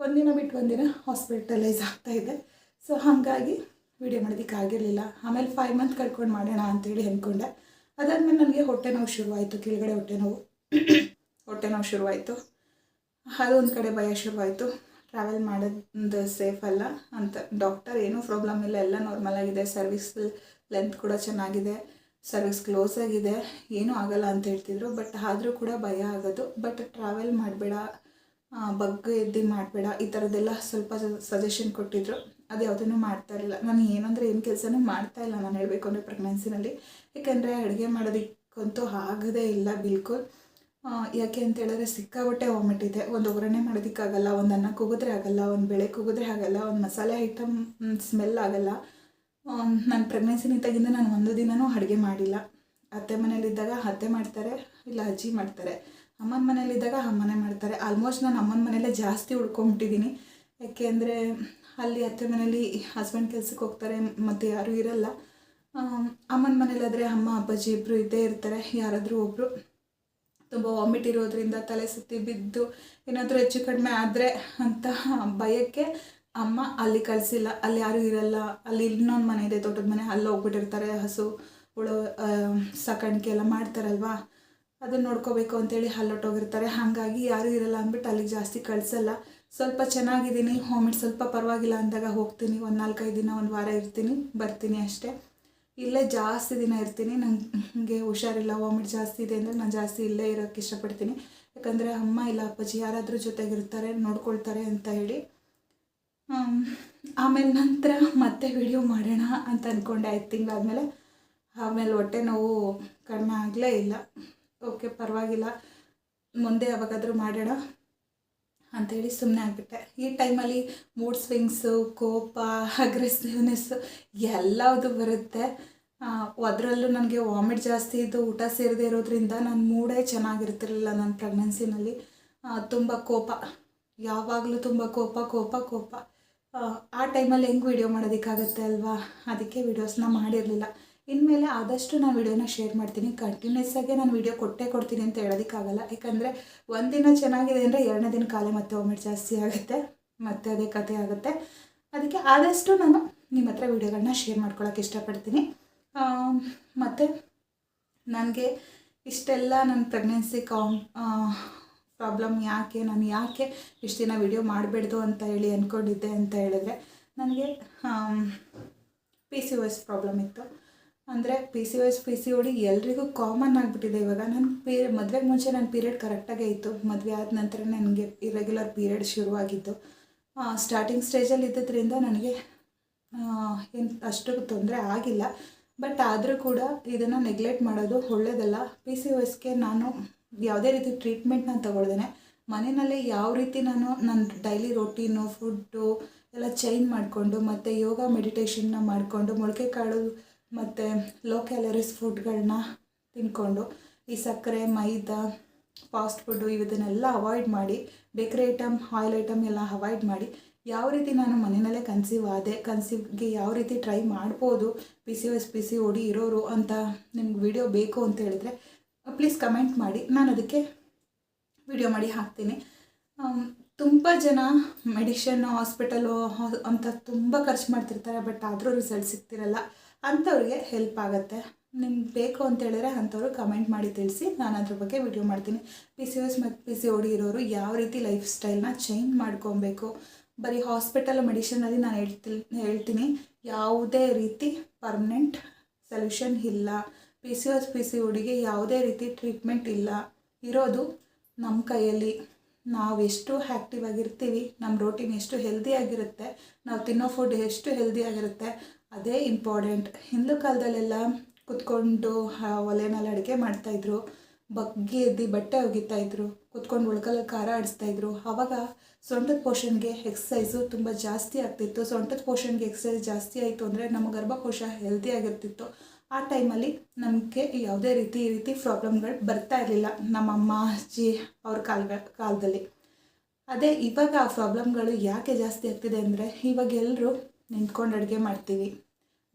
ಒಂದಿನ ಬಿಟ್ಟು ಒಂದಿನ ಹಾಸ್ಪಿಟಲೈಸ್ ಆಗ್ತಾಯಿದ್ದೆ ಸೊ ಹಾಗಾಗಿ ವೀಡಿಯೋ ಮಾಡೋದಕ್ಕೆ ಆಗಿರಲಿಲ್ಲ. ಆಮೇಲೆ ಫೈವ್ ಮಂತ್ ಕಳ್ಕೊಂಡು ಮಾಡೋಣ ಅಂತೇಳಿ ಅಂದ್ಕೊಂಡೆ. ಅದಾದಮೇಲೆ ನನಗೆ ಹೊಟ್ಟೆ ನೋವು ಶುರುವಾಯಿತು, ಕೆಳಗಡೆ ಹೊಟ್ಟೆ ನೋವು. ಹೊಟ್ಟೆ ನೋವು ಶುರುವಾಯಿತು. ಅದು ಒಂದು ಕಡೆ ಭಯ ಶುರುವಾಯಿತು. ಟ್ರಾವೆಲ್ ಮಾಡೋದು ಸೇಫ್ ಅಲ್ಲ ಅಂತ. ಡಾಕ್ಟರ್ ಏನೂ ಪ್ರಾಬ್ಲಮ್ ಇಲ್ಲ. ಎಲ್ಲ ನಾರ್ಮಲ್ ಆಗಿದೆ. ಸರ್ವಿಸ್ ಲೆಂತ್ ಕೂಡ ಚೆನ್ನಾಗಿದೆ. ಸರ್ವಿಸ್ ಕ್ಲೋಸ್ ಆಗಿದೆ. ಏನೂ ಆಗಲ್ಲ ಅಂತ ಹೇಳ್ತಿದ್ರು. ಬಟ್ ಆದರೂ ಕೂಡ ಭಯ ಆಗೋದು. ಬಟ್ ಟ್ರಾವೆಲ್ ಮಾಡಬೇಡ. ಬಗ್ಗ ಎದ್ದು ಮಾಡಬೇಡ. ಈ ಥರದ್ದೆಲ್ಲ ಸ್ವಲ್ಪ ಸಜೆಷನ್ ಕೊಟ್ಟಿದ್ರು. ಅದು ಯಾವುದನ್ನು ಮಾಡ್ತಾ ಇರಲಿಲ್ಲ. ನಾನು ಏನಂದರೆ ಏನು ಕೆಲಸನೂ ಮಾಡ್ತಾ ಇಲ್ಲ ನಾನು ಹೇಳಬೇಕು ಅಂದರೆ ಪ್ರೆಗ್ನೆನ್ಸಿನಲ್ಲಿ ಏಕೆಂದರೆ ಅಡುಗೆ ಮಾಡೋದಕ್ಕಂತೂ ಆಗದೇ ಇಲ್ಲ ಬಿಲ್ಕುಲ್. ಯಾಕೆ ಅಂತ ಹೇಳಿದ್ರೆ ವಾಮಿಟ್ ಇದೆ. ಒಂದು ಒಗ್ಗರಣೆ ಮಾಡೋದಕ್ಕಾಗಲ್ಲ, ಒಂದು ಅನ್ನ ಕೂಗಿದ್ರೆ ಆಗಲ್ಲ, ಒಂದು ಬೆಳೆ ಕೂಗಿದ್ರೆ ಆಗಲ್ಲ, ಒಂದು ಮಸಾಲೆ ಐಟಮ್ ಸ್ಮೆಲ್ ಆಗಲ್ಲ. ನಾನು ಪ್ರೆಗ್ನೆನ್ಸಿ ನಿಂತಾಗಿಂದ ನಾನು ಒಂದು ದಿನವೂ ಅಡುಗೆ ಮಾಡಿಲ್ಲ. ಅತ್ತೆ ಮನೇಲಿದ್ದಾಗ ಅತ್ತೆ ಮಾಡ್ತಾರೆ, ಇಲ್ಲ ಅಜ್ಜಿ ಮಾಡ್ತಾರೆ. ಅಮ್ಮನ ಮನೇಲಿದ್ದಾಗ ಅಮ್ಮನೇ ಮಾಡ್ತಾರೆ. ಆಲ್ಮೋಸ್ಟ್ ನಾನು ಅಮ್ಮನ ಮನೇಲೇ ಜಾಸ್ತಿ ಉಳ್ಕೊಂಬಿಟ್ಟಿದ್ದೀನಿ ಯಾಕೆ ಅಂದರೆ ಅಲ್ಲಿ ಅತ್ತೆ ಮನೇಲಿ ಹಸ್ಬೆಂಡ್ ಕೆಲ್ಸಕ್ಕೆ ಹೋಗ್ತಾರೆ, ಮತ್ತು ಯಾರೂ ಇರಲ್ಲ. ಅಮ್ಮನ ಮನೇಲಾದರೆ ಅಮ್ಮ, ಅಪ್ಪಾಜಿ ಇಬ್ಬರು ಇದ್ದೇ ಇರ್ತಾರೆ, ಯಾರಾದರೂ ಒಬ್ಬರು ತುಂಬ ವಾಮಿಟ್ ಇರೋದ್ರಿಂದ ತಲೆ ಸುತ್ತಿ ಬಿದ್ದು ಏನಾದರೂ ಹೆಚ್ಚು ಕಡಿಮೆ ಆದರೆ ಅಂತ ಭಯಕ್ಕೆ ಅಮ್ಮ ಅಲ್ಲಿ ಕಳಿಸಿಲ್ಲ. ಅಲ್ಲಿ ಯಾರೂ ಇರಲ್ಲ. ಅಲ್ಲಿ ಇನ್ನೊಂದು ಮನೆ ಇದೆ, ದೊಡ್ಡದ ಮನೆ. ಅಲ್ಲಿ ಹೋಗ್ಬಿಟ್ಟಿರ್ತಾರೆ. ಹಸು, ಹುಳು ಸಾಕಾಣಿಕೆ ಎಲ್ಲ ಮಾಡ್ತಾರಲ್ವಾ? ಅದನ್ನ ನೋಡ್ಕೋಬೇಕು ಅಂತೇಳಿ ಹಲ್ಲೊಟ್ಟೋಗಿರ್ತಾರೆ ಹಾಗಾಗಿ ಯಾರೂ ಇರಲ್ಲ ಅಂದ್ಬಿಟ್ಟು ಅಲ್ಲಿಗೆ ಜಾಸ್ತಿ ಕಳಿಸಲ್ಲ. ಸ್ವಲ್ಪ ಚೆನ್ನಾಗಿದ್ದೀನಿ. ವಾಮಿಟ್ ಸ್ವಲ್ಪ ಪರವಾಗಿಲ್ಲ ಅಂದಾಗ ಹೋಗ್ತೀನಿ. ಒಂದು ನಾಲ್ಕೈದು ದಿನ, ಒಂದು ವಾರ ಇರ್ತೀನಿ. ಬರ್ತೀನಿ ಅಷ್ಟೇ. ಇಲ್ಲೇ ಜಾಸ್ತಿ ದಿನ ಇರ್ತೀನಿ. ನನಗೆ ಹುಷಾರಿಲ್ಲ ವಾಮಿಟ್ ಜಾಸ್ತಿ ಇದೆ ಅಂದರೆ ನಾನು ಜಾಸ್ತಿ ಇಲ್ಲೇ ಇರೋಕ್ಕೆ ಇಷ್ಟಪಡ್ತೀನಿ. ಯಾಕಂದರೆ ಅಮ್ಮ ಇಲ್ಲ, ಅಪ್ಪಾಜಿ ಯಾರಾದರೂ ಜೊತೆಗಿರ್ತಾರೆ, ನೋಡ್ಕೊಳ್ತಾರೆ ಅಂತ ಹೇಳಿ. ಆಮೇಲೆ ನಂತರ ಮತ್ತೆ ವಿಡಿಯೋ ಮಾಡೋಣ ಅಂತ ಅಂದ್ಕೊಂಡೆ ಐದು ತಿಂಗಳಾದಮೇಲೆ. ಆಮೇಲೆ ಹೊಟ್ಟೆ ನೋವು ಕಡಿಮೆ ಆಗಲೇ ಇಲ್ಲ. ಓಕೆ, ಪರವಾಗಿಲ್ಲ. ಮುಂದೆ ಯಾವಾಗಾದರೂ ಮಾಡೋಣ. ಅಂಥೇಳಿ ಸುಮ್ಮನೆ ಆಗಿಬಿಟ್ಟೆ. ಈ ಟೈಮಲ್ಲಿ ಮೂಡ್ ಸ್ವಿಂಗ್ಸು ಕೋಪ ಅಗ್ರೆಸಿವ್ನೆಸ್ಸು ಎಲ್ಲವುದು ಬರುತ್ತೆ. ಅದರಲ್ಲೂ ನನಗೆ ವಾಮಿಟ್ ಜಾಸ್ತಿ ಇದ್ದು ಊಟ ಸೇರದೇ ಇರೋದ್ರಿಂದ ನನ್ನ ಮೂಡೇ ಚೆನ್ನಾಗಿರ್ತಿರಲಿಲ್ಲ ನನ್ನ ಪ್ರೆಗ್ನೆನ್ಸಿನಲ್ಲಿ ತುಂಬ ಕೋಪ. ಯಾವಾಗಲೂ ತುಂಬ ಕೋಪ ಕೋಪ ಕೋಪ. ಆ ಟೈಮಲ್ಲಿ ಹೆಂಗೆ ವೀಡಿಯೋ ಮಾಡೋದಕ್ಕಾಗತ್ತೆ ಅಲ್ವಾ? ಅದಕ್ಕೆ ವೀಡಿಯೋಸ್ನ ಮಾಡಿರಲಿಲ್ಲ. ಇನ್ಮೇಲೆ ಆದಷ್ಟು ನಾನು ವೀಡಿಯೋನ ಶೇರ್ ಮಾಡ್ತೀನಿ. ಕಂಟಿನ್ಯೂಸ್ ಆಗಿ ನಾನು ವೀಡಿಯೋ ಕೊಟ್ಟೇ ಕೊಡ್ತೀನಿ ಅಂತ ಹೇಳೋದಕ್ಕಾಗಲ್ಲ. ಯಾಕಂದರೆ ಒಂದಿನ ಚೆನ್ನಾಗಿದೆ ಅಂದರೆ ಎರಡನೇ ದಿನ ಕಾಲೇ ಮತ್ತೆ ಒಮ್ಮೆ ಜಾಸ್ತಿ ಆಗುತ್ತೆ, ಮತ್ತೆ ಅದೇ ಕತೆ ಆಗುತ್ತೆ. ಅದಕ್ಕೆ ಆದಷ್ಟು ನಾನು ನಿಮ್ಮ ಹತ್ರ ವೀಡಿಯೋಗಳನ್ನ ಶೇರ್ ಮಾಡ್ಕೊಳಕ್ಕೆ ಇಷ್ಟಪಡ್ತೀನಿ. ಮತ್ತು ನನಗೆ ಇಷ್ಟೆಲ್ಲ ನನ್ನ ಪ್ರೆಗ್ನೆನ್ಸಿ ಕಾಮ್ ಪ್ರಾಬ್ಲಮ್ ಯಾಕೆ, ನಾನು ಯಾಕೆ ಇಷ್ಟು ದಿನ ವಿಡಿಯೋ ಮಾಡಬೇಡ್ದು ಅಂತ ಹೇಳಿ ಅಂದ್ಕೊಂಡಿದ್ದೆ ಅಂತ ಹೇಳಿದ್ರೆ, ನನಗೆ ಪಿ ಸಿ ಪ್ರಾಬ್ಲಮ್ ಇತ್ತು. ಅಂದರೆ P C S P C O D ಎಲ್ರಿಗೂ ಕಾಮನ್ ಆಗಿಬಿಟ್ಟಿದೆ ಇವಾಗ. ನನ್ನ ಪೀ, ಮದುವೆಗೆ ಮುಂಚೆ ನನ್ನ ಪೀರಿಯಡ್ ಕರೆಕ್ಟಾಗೇ ಇತ್ತು. ಮದುವೆ ಆದ ನಂತರ ನನಗೆ ಇರೆಗ್ಯುಲರ್ ಪೀರಿಯಡ್ ಶುರುವಾಗಿದ್ದು ಸ್ಟಾರ್ಟಿಂಗ್ ಸ್ಟೇಜಲ್ಲಿ ಇದ್ದಿದ್ದರಿಂದ ನನಗೆ ಏನು ಅಷ್ಟು ತೊಂದರೆ ಆಗಿಲ್ಲ. ಬಟ್ ಆದರೂ ಕೂಡ ಇದನ್ನು ನೆಗ್ಲೆಕ್ಟ್ ಮಾಡೋದು ಒಳ್ಳೇದಲ್ಲ. ಪಿ ಸಿ ಎಸ್ಗೆ ನಾನು ಯಾವುದೇ ರೀತಿ ಟ್ರೀಟ್ಮೆಂಟ್ ನಾನು ತಗೊಳ್ದೇನೆ. ಮನೆಯಲ್ಲೇ ಯಾವ ರೀತಿ ನಾನು ನನ್ನ ಡೈಲಿ ರೊಟೀನು ಫುಡ್ಡು ಎಲ್ಲ ಚೇಂಜ್ ಮಾಡಿಕೊಂಡು ಮತ್ತು ಯೋಗ ಮೆಡಿಟೇಷನ್ನ ಮಾಡಿಕೊಂಡು ಮೊಳಕೆ ಕಾಳು ಮತ್ತು ಲೋ ಕ್ಯಾಲರೀಸ್ ಫುಡ್ಗಳನ್ನ ತಿನ್ಕೊಂಡು ಈ ಸಕ್ಕರೆ, ಮೈದಾ ಫಾಸ್ಟ್ ಫುಡ್ಡು ಇವದನ್ನೆಲ್ಲ ಅವಾಯ್ಡ್ ಮಾಡಿ ಬೇಕ್ರಿ ಐಟಮ್ ಆಯಿಲ್ ಐಟಮ್ ಎಲ್ಲ ಅವಾಯ್ಡ್ ಮಾಡಿ, ಯಾವ ರೀತಿ ನಾನು ಮನೆಯಲ್ಲೇ ಕನ್ಸೀವ್ ಆದೆ ಕನ್ಸೀವ್ಗೆ ಯಾವ ರೀತಿ ಟ್ರೈ ಮಾಡ್ಬೋದು P C S P C O D ಇರೋರು ಅಂತ ನಿಮ್ಗೆ ವಿಡಿಯೋ ಬೇಕು ಅಂತ ಹೇಳಿದ್ರೆ ಪ್ಲೀಸ್ ಕಮೆಂಟ್ ಮಾಡಿ, ನಾನು ಅದಕ್ಕೆ ವಿಡಿಯೋ ಮಾಡಿ ಹಾಕ್ತೀನಿ. ತುಂಬ ಜನ ಮೆಡಿಷನ್ ಹಾಸ್ಪಿಟಲು ಅಂತ ತುಂಬ ಖರ್ಚು ಮಾಡ್ತಿರ್ತಾರೆ ಬಟ್ ಆದರೂ ರಿಸಲ್ಟ್ ಸಿಗ್ತಿರಲ್ಲ. ಅಂಥವ್ರಿಗೆ ಹೆಲ್ಪ್ ಆಗುತ್ತೆ. ನಿಮ್ಗೆ ಬೇಕು ಅಂತ ಹೇಳಿದ್ರೆ ಅಂಥವ್ರು ಕಮೆಂಟ್ ಮಾಡಿ ತಿಳಿಸಿ, ನಾನು ಅದ್ರ ಬಗ್ಗೆ ವಿಡಿಯೋ ಮಾಡ್ತೀನಿ. ಪಿ ಸಿ ಎಸ್ ಮತ್ತು ಪಿ ಸಿ ಓಡಿ ಇರೋರು ಯಾವ ರೀತಿ ಲೈಫ್ ಸ್ಟೈಲ್ನ ಚೇಂಜ್ ಮಾಡ್ಕೊಬೇಕು? ಬರೀ ಹಾಸ್ಪಿಟಲ್ ಮೆಡಿಷನಲ್ಲಿ ನಾನು ಹೇಳ್ತಿ ಹೇಳ್ತೀನಿ. ಯಾವುದೇ ರೀತಿ ಪರ್ಮನೆಂಟ್ ಸೊಲ್ಯೂಷನ್ ಇಲ್ಲ. P C S P C ಓಡಿಗೆ ಯಾವುದೇ ರೀತಿ ಟ್ರೀಟ್ಮೆಂಟ್ ಇಲ್ಲ. ಇರೋದು ನಮ್ಮ ಕೈಯಲ್ಲಿ. ನಾವೆಷ್ಟು ಆ್ಯಕ್ಟಿವ್ ಆಗಿರ್ತೀವಿ ನಮ್ಮ ರೋಟೀನ್ ಎಷ್ಟು ಹೆಲ್ದಿ ಆಗಿರುತ್ತೆ, ನಾವು ತಿನ್ನೋ ಫುಡ್ ಎಷ್ಟು ಹೆಲ್ದಿ ಆಗಿರುತ್ತೆ ಅದೇ ಇಂಪಾರ್ಟೆಂಟ್ ಹಿಂದೂ ಕಾಲದಲ್ಲೆಲ್ಲ ಕುತ್ಕೊಂಡು ಒಲೆ ಮೇಲೆ ಅಡುಗೆ ಮಾಡ್ತಾಯಿದ್ರು ಬಗ್ಗಿ ಎದ್ದು ಬಟ್ಟೆ ಒಗಿತಾ ಇದ್ರು. ಕುತ್ಕೊಂಡು ಒಳಗಲ್ಲ ಖಾರ ಆಡಿಸ್ತಾಯಿದ್ರು ಆವಾಗ ಸೊಂಟದ ಪೋಷನ್ಗೆ ಎಕ್ಸಸೈಸು ತುಂಬ ಜಾಸ್ತಿ ಆಗ್ತಿತ್ತು. ಸೊಂಟದ ಪೋಷನ್ಗೆ ಎಕ್ಸಸೈಸ್ ಜಾಸ್ತಿ ಆಯಿತು ಅಂದರೆ ನಮ್ಮ ಗರ್ಭಕೋಶ ಹೆಲ್ದಿ ಆಗಿರ್ತಿತ್ತು. ಆ ಟೈಮಲ್ಲಿ ನಮಗೆ ಯಾವುದೇ ರೀತಿ ಈ ರೀತಿ ಪ್ರಾಬ್ಲಮ್ಗಳು ಬರ್ತಾ ಇರಲಿಲ್ಲ. ನಮ್ಮ ಅಮ್ಮ, ಅಜ್ಜಿ ಅವ್ರ ಕಾಲ ಕಾಲದಲ್ಲಿ. ಅದೇ ಇವಾಗ ಆ ಪ್ರಾಬ್ಲಮ್ಗಳು ಯಾಕೆ ಜಾಸ್ತಿ ಆಗ್ತಿದೆ ಅಂದರೆ ಇವಾಗ ಎಲ್ಲರೂ ನಿಂತ್ಕೊಂಡು ಅಡುಗೆ ಮಾಡ್ತೀವಿ.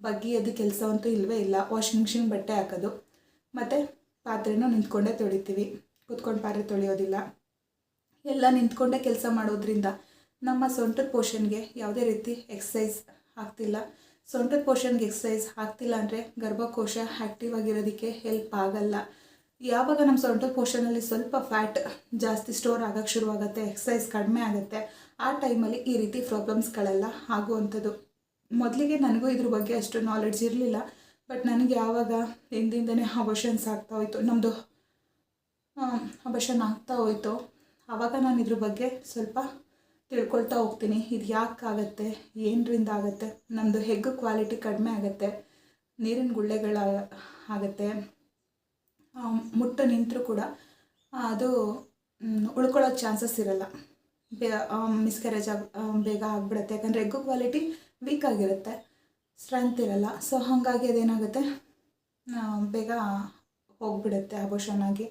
ಬಗ್ಗಿ ಅದು ಕೆಲಸ ಅಂತೂ ಇಲ್ಲವೇ ಇಲ್ಲ. ವಾಷಿಂಗ್ ಮಿಷಿನ್ ಬಟ್ಟೆ ಹಾಕೋದು. ಮತ್ತು ಪಾತ್ರೆನೂ ನಿಂತ್ಕೊಂಡೇ ತೊಳಿತೀವಿ. ಕುತ್ಕೊಂಡು ಪಾತ್ರೆ ತೊಳೆಯೋದಿಲ್ಲ. ಎಲ್ಲ ನಿಂತ್ಕೊಂಡೇ ಕೆಲಸ ಮಾಡೋದ್ರಿಂದ ನಮ್ಮ ಸೊಂಟದ ಪೋಷನ್ಗೆ ಯಾವುದೇ ರೀತಿ ಎಕ್ಸಸೈಸ್ ಆಗ್ತಿಲ್ಲ. ಸೊಂಟದ ಪೋಷನ್ಗೆ ಎಕ್ಸಸೈಸ್ ಆಗ್ತಿಲ್ಲ ಅಂದರೆ ಗರ್ಭಕೋಶ ಆ್ಯಕ್ಟಿವ್ ಆಗಿರೋದಕ್ಕೆ ಹೆಲ್ಪ್ ಆಗಲ್ಲ. ಯಾವಾಗ ನಮ್ಮ ಸೊಂಟದ ಪೋಷನಲ್ಲಿ ಸ್ವಲ್ಪ ಫ್ಯಾಟ್ ಜಾಸ್ತಿ ಸ್ಟೋರ್ ಆಗೋಕ್ಕೆ ಶುರುವಾಗುತ್ತೆ ಎಕ್ಸಸೈಸ್ ಕಡಿಮೆ ಆಗುತ್ತೆ ಆ ಟೈಮಲ್ಲಿ ಈ ರೀತಿ ಪ್ರಾಬ್ಲಮ್ಸ್ಗಳೆಲ್ಲ ಆಗುವಂಥದ್ದು. ಮೊದಲಿಗೆ ನನಗೂ ಇದ್ರ ಬಗ್ಗೆ ಅಷ್ಟು ನಾಲೆಡ್ಜ್ ಇರಲಿಲ್ಲ. ಬಟ್ ನನಗೆ ಯಾವಾಗ ಹಿಂದಿಂದನೇ ಅಬಷನ್ಸ್ ಆಗ್ತಾ ಹೋಯ್ತು ನಮ್ಮದು ಅಬಷನ್ ಆಗ್ತಾ ಹೋಯ್ತು. ಆವಾಗ ನಾನು ಇದ್ರ ಬಗ್ಗೆ ಸ್ವಲ್ಪ ತಿಳ್ಕೊಳ್ತಾ ಹೋಗ್ತೀನಿ. ಇದು ಯಾಕೆ ಆಗುತ್ತೆ? ಏನರಿಂದ ಆಗುತ್ತೆ? ನಮ್ಮದು ಹೆಗ್ ಕ್ವಾಲಿಟಿ ಕಡಿಮೆ ಆಗುತ್ತೆ. ನೀರಿನ ಗುಳ್ಳೆಗಳ ಆಗುತ್ತೆ. ಮುಟ್ಟು ನಿಂತರೂ ಕೂಡ ಅದು ಉಳ್ಕೊಳ್ಳೋ ಚಾನ್ಸಸ್ ಇರಲ್ಲ. ಬೇ ಮಿಸ್ಕ್ಯಾರೇಜ್ ಆಗಿ ಬೇಗ ಆಗಿಬಿಡುತ್ತೆ. ಯಾಕಂದರೆ ಎಗ್ಗು ಕ್ವಾಲಿಟಿ ವೀಕ್ ಆಗಿರುತ್ತೆ. ಸ್ಟ್ರೆಂತ್ ಇರಲ್ಲ. ಸೊ ಹಾಗಾಗಿ ಅದೇನಾಗುತ್ತೆ? ಬೇಗ ಹೋಗಿಬಿಡುತ್ತೆ ಅಬೋಷನ್ ಆಗಿ.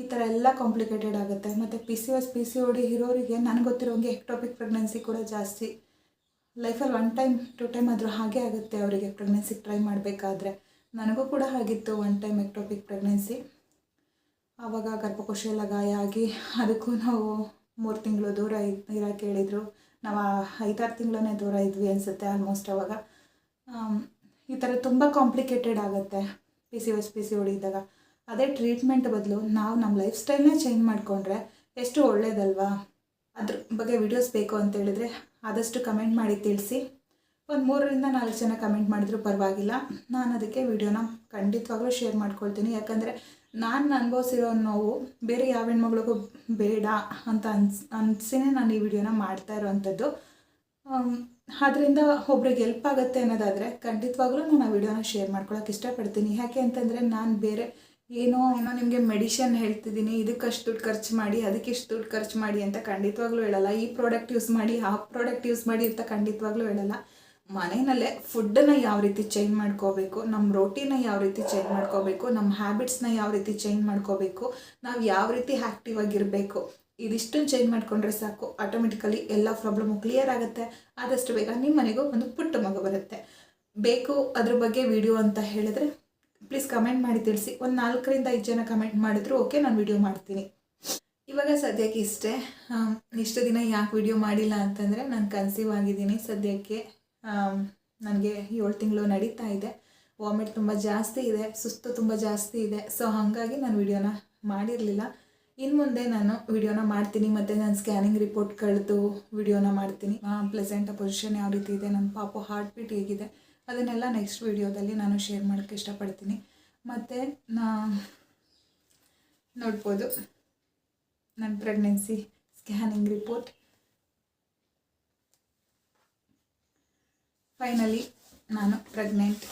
ಈ ಥರ ಎಲ್ಲ ಕಾಂಪ್ಲಿಕೇಟೆಡ್ ಆಗುತ್ತೆ. ಮತ್ತು P C S P C O D ಇರೋರಿಗೆ ನನಗೆ ಗೊತ್ತಿರೋಂಗೆ ಎಕ್ಟೋಪಿಕ್ ಪ್ರೆಗ್ನೆನ್ಸಿ ಕೂಡ ಜಾಸ್ತಿ. ಲೈಫಲ್ಲಿ ಒನ್ ಟೈಮ್ ಟು ಟೈಮ್ ಆದರೂ ಹಾಗೆ ಆಗುತ್ತೆ ಅವರಿಗೆ ಪ್ರೆಗ್ನೆನ್ಸಿಗೆ ಟ್ರೈ ಮಾಡಬೇಕಾದ್ರೆ. ನನಗೂ ಕೂಡ ಆಗಿತ್ತು ಒನ್ ಟೈಮ್ ಎಕ್ಟೋಪಿಕ್ ಪ್ರೆಗ್ನೆನ್ಸಿ ಆವಾಗ ಗರ್ಭಕೋಶ ಎಲ್ಲ ಗಾಯ ಆಗಿ, ಅದಕ್ಕೂ ನಾವು ಮೂರು ತಿಂಗಳು ದೂರ ಇರೋಕ್ಕೆ ಹೇಳಿದರು. ನಾವು ಐದಾರು ತಿಂಗಳೇ ದೂರ ಇದ್ವಿ ಅನಿಸುತ್ತೆ ಆಲ್ಮೋಸ್ಟ್ ಅವಾಗ. ಈ ಥರ ತುಂಬ ಕಾಂಪ್ಲಿಕೇಟೆಡ್ ಆಗುತ್ತೆ P C S P C ಹೊಡಿದಾಗ ಅದೇ ಟ್ರೀಟ್ಮೆಂಟ್ ಬದಲು ನಾವು ನಮ್ಮ ಲೈಫ್ ಸ್ಟೈಲ್ನೇ ಚೇಂಜ್ ಮಾಡಿಕೊಂಡ್ರೆ ಎಷ್ಟು ಒಳ್ಳೇದಲ್ವಾ? ಅದ್ರ ಬಗ್ಗೆ ವಿಡಿಯೋಸ್ ಬೇಕು ಅಂತ ಹೇಳಿದ್ರೆ ಆದಷ್ಟು ಕಮೆಂಟ್ ಮಾಡಿ ತಿಳಿಸಿ. ಒಂದು ಮೂರರಿಂದ ನಾಲ್ಕು ಜನ ಕಮೆಂಟ್ ಮಾಡಿದ್ರು ಪರವಾಗಿಲ್ಲ. ನಾನು ಅದಕ್ಕೆ ವಿಡಿಯೋನ ಖಂಡಿತವಾಗ್ಲೂ ಶೇರ್ ಮಾಡ್ಕೊಳ್ತೀನಿ. ಯಾಕಂದರೆ ನಾನು ಅನುಭವಿಸಿರೋ ನೋವು, ಬೇರೆ ಯಾವ ಹೆಣ್ಮಗಳಿಗೂ ಬೇಡ ಅಂತ ಅನ್ಸ್, ಅನಿಸಿನೇ ನಾನು ಈ ವಿಡಿಯೋನ ಮಾಡ್ತಾ ಇರೋವಂಥದ್ದು ಅದರಿಂದ ಒಬ್ರಿಗೆ ಹೆಲ್ಪ್ ಆಗುತ್ತೆ ಅನ್ನೋದಾದರೆ ಖಂಡಿತವಾಗ್ಲೂ ನಾನು ಆ ವಿಡಿಯೋನ ಶೇರ್ ಮಾಡ್ಕೊಳಕ್ಕೆ ಇಷ್ಟಪಡ್ತೀನಿ. ಯಾಕೆ ಅಂತಂದರೆ ನಾನು ಬೇರೆ ಏನೋ ಏನೋ ನಿಮಗೆ ಮೆಡಿಷನ್ ಹೇಳ್ತಿದ್ದೀನಿ, ಇದಕ್ಕಷ್ಟು ದುಡ್ಡು ಖರ್ಚು ಮಾಡಿ, ಅದಕ್ಕೆ ಇಷ್ಟು ದುಡ್ಡು ಖರ್ಚು ಮಾಡಿ ಅಂತ ಖಂಡಿತವಾಗ್ಲೂ ಹೇಳಲ್ಲ. ಈ ಪ್ರಾಡಕ್ಟ್ ಯೂಸ್ ಮಾಡಿ, ಆ ಪ್ರಾಡಕ್ಟ್ ಯೂಸ್ ಮಾಡಿ ಅಂತ ಖಂಡಿತವಾಗ್ಲೂ ಹೇಳಲ್ಲ. ಮನೆಯಲ್ಲೇ ಫುಡ್ಡನ್ನು ಯಾವ ರೀತಿ ಚೇಂಜ್ ಮಾಡ್ಕೋಬೇಕು ನಮ್ಮ ರೋಟಿನ ಯಾವ ರೀತಿ ಚೇಂಜ್ ಮಾಡ್ಕೋಬೇಕು ನಮ್ಮ ಹ್ಯಾಬಿಟ್ಸ್ನ ಯಾವ ರೀತಿ ಚೇಂಜ್ ಮಾಡ್ಕೋಬೇಕು, ನಾವು ಯಾವ ರೀತಿ ಆ್ಯಕ್ಟಿವ್ ಆಗಿರಬೇಕು ಇದಿಷ್ಟನ್ನು ಚೇಂಜ್ ಮಾಡಿಕೊಂಡ್ರೆ ಸಾಕು ಆಟೋಮೆಟಿಕಲಿ ಎಲ್ಲ ಪ್ರಾಬ್ಲಮು ಕ್ಲಿಯರ್ ಆಗುತ್ತೆ, ಆದಷ್ಟು ಬೇಗ ನಿಮ್ಮ ಮನೆಗೂ ಒಂದು ಪುಟ್ಟ ಮಗು ಬರುತ್ತೆ. ಬೇಕು ಅದ್ರ ಬಗ್ಗೆ ವಿಡಿಯೋ ಅಂತ ಹೇಳಿದ್ರೆ ಪ್ಲೀಸ್ ಕಮೆಂಟ್ ಮಾಡಿ ತಿಳಿಸಿ, ಒಂದು ನಾಲ್ಕರಿಂದ ಐದು ಜನ ಕಮೆಂಟ್ ಮಾಡಿದ್ರು ಓಕೆ ನಾನು ವಿಡಿಯೋ ಮಾಡ್ತೀನಿ. ಇವಾಗ ಸದ್ಯಕ್ಕೆ ಇಷ್ಟೇ ಇಷ್ಟು ದಿನ ಯಾಕೆ ವಿಡಿಯೋ ಮಾಡಿಲ್ಲ ಅಂತಂದರೆ, ನಾನು ಕನ್ಸೀವ್ ಆಗಿದ್ದೀನಿ ಸದ್ಯಕ್ಕೆ. ನನಗೆ ಏಳು ತಿಂಗಳು ನಡೀತಾ ಇದೆ. ವಾಮಿಟ್ ತುಂಬ ಜಾಸ್ತಿ ಇದೆ, ಸುಸ್ತು ತುಂಬ ಜಾಸ್ತಿ ಇದೆ. ಸೊ ಹಾಗಾಗಿ ನಾನು ವಿಡಿಯೋನ ಮಾಡಿರಲಿಲ್ಲ. ಇನ್ನು ಮುಂದೆ ನಾನು ವಿಡಿಯೋನ ಮಾಡ್ತೀನಿ, ಮತ್ತು ನಾನು ಸ್ಕ್ಯಾನಿಂಗ್ ರಿಪೋರ್ಟ್ ಕಳೆದು ವಿಡಿಯೋನ ಮಾಡ್ತೀನಿ. ಪ್ಲೆಸೆಂಟ್ ಪೊಸಿಷನ್ ಯಾವ ರೀತಿ ಇದೆ ನನ್ನ ಪಾಪು ಹಾರ್ಟ್ ಬೀಟ್ ಹೇಗಿದೆ, ಅದನ್ನೆಲ್ಲ ನೆಕ್ಸ್ಟ್ ವೀಡಿಯೋದಲ್ಲಿ ನಾನು ಶೇರ್ ಮಾಡೋಕ್ಕೆ ಇಷ್ಟಪಡ್ತೀನಿ. ಮತ್ತು, ನಾ, ನೋಡ್ಬೋದು. ನನ್ನ ಪ್ರೆಗ್ನೆನ್ಸಿ ಸ್ಕ್ಯಾನಿಂಗ್ ರಿಪೋರ್ಟ್ ಫೈನಲಿ ನಾನು ಪ್ರೆಗ್ನೆಂಟ್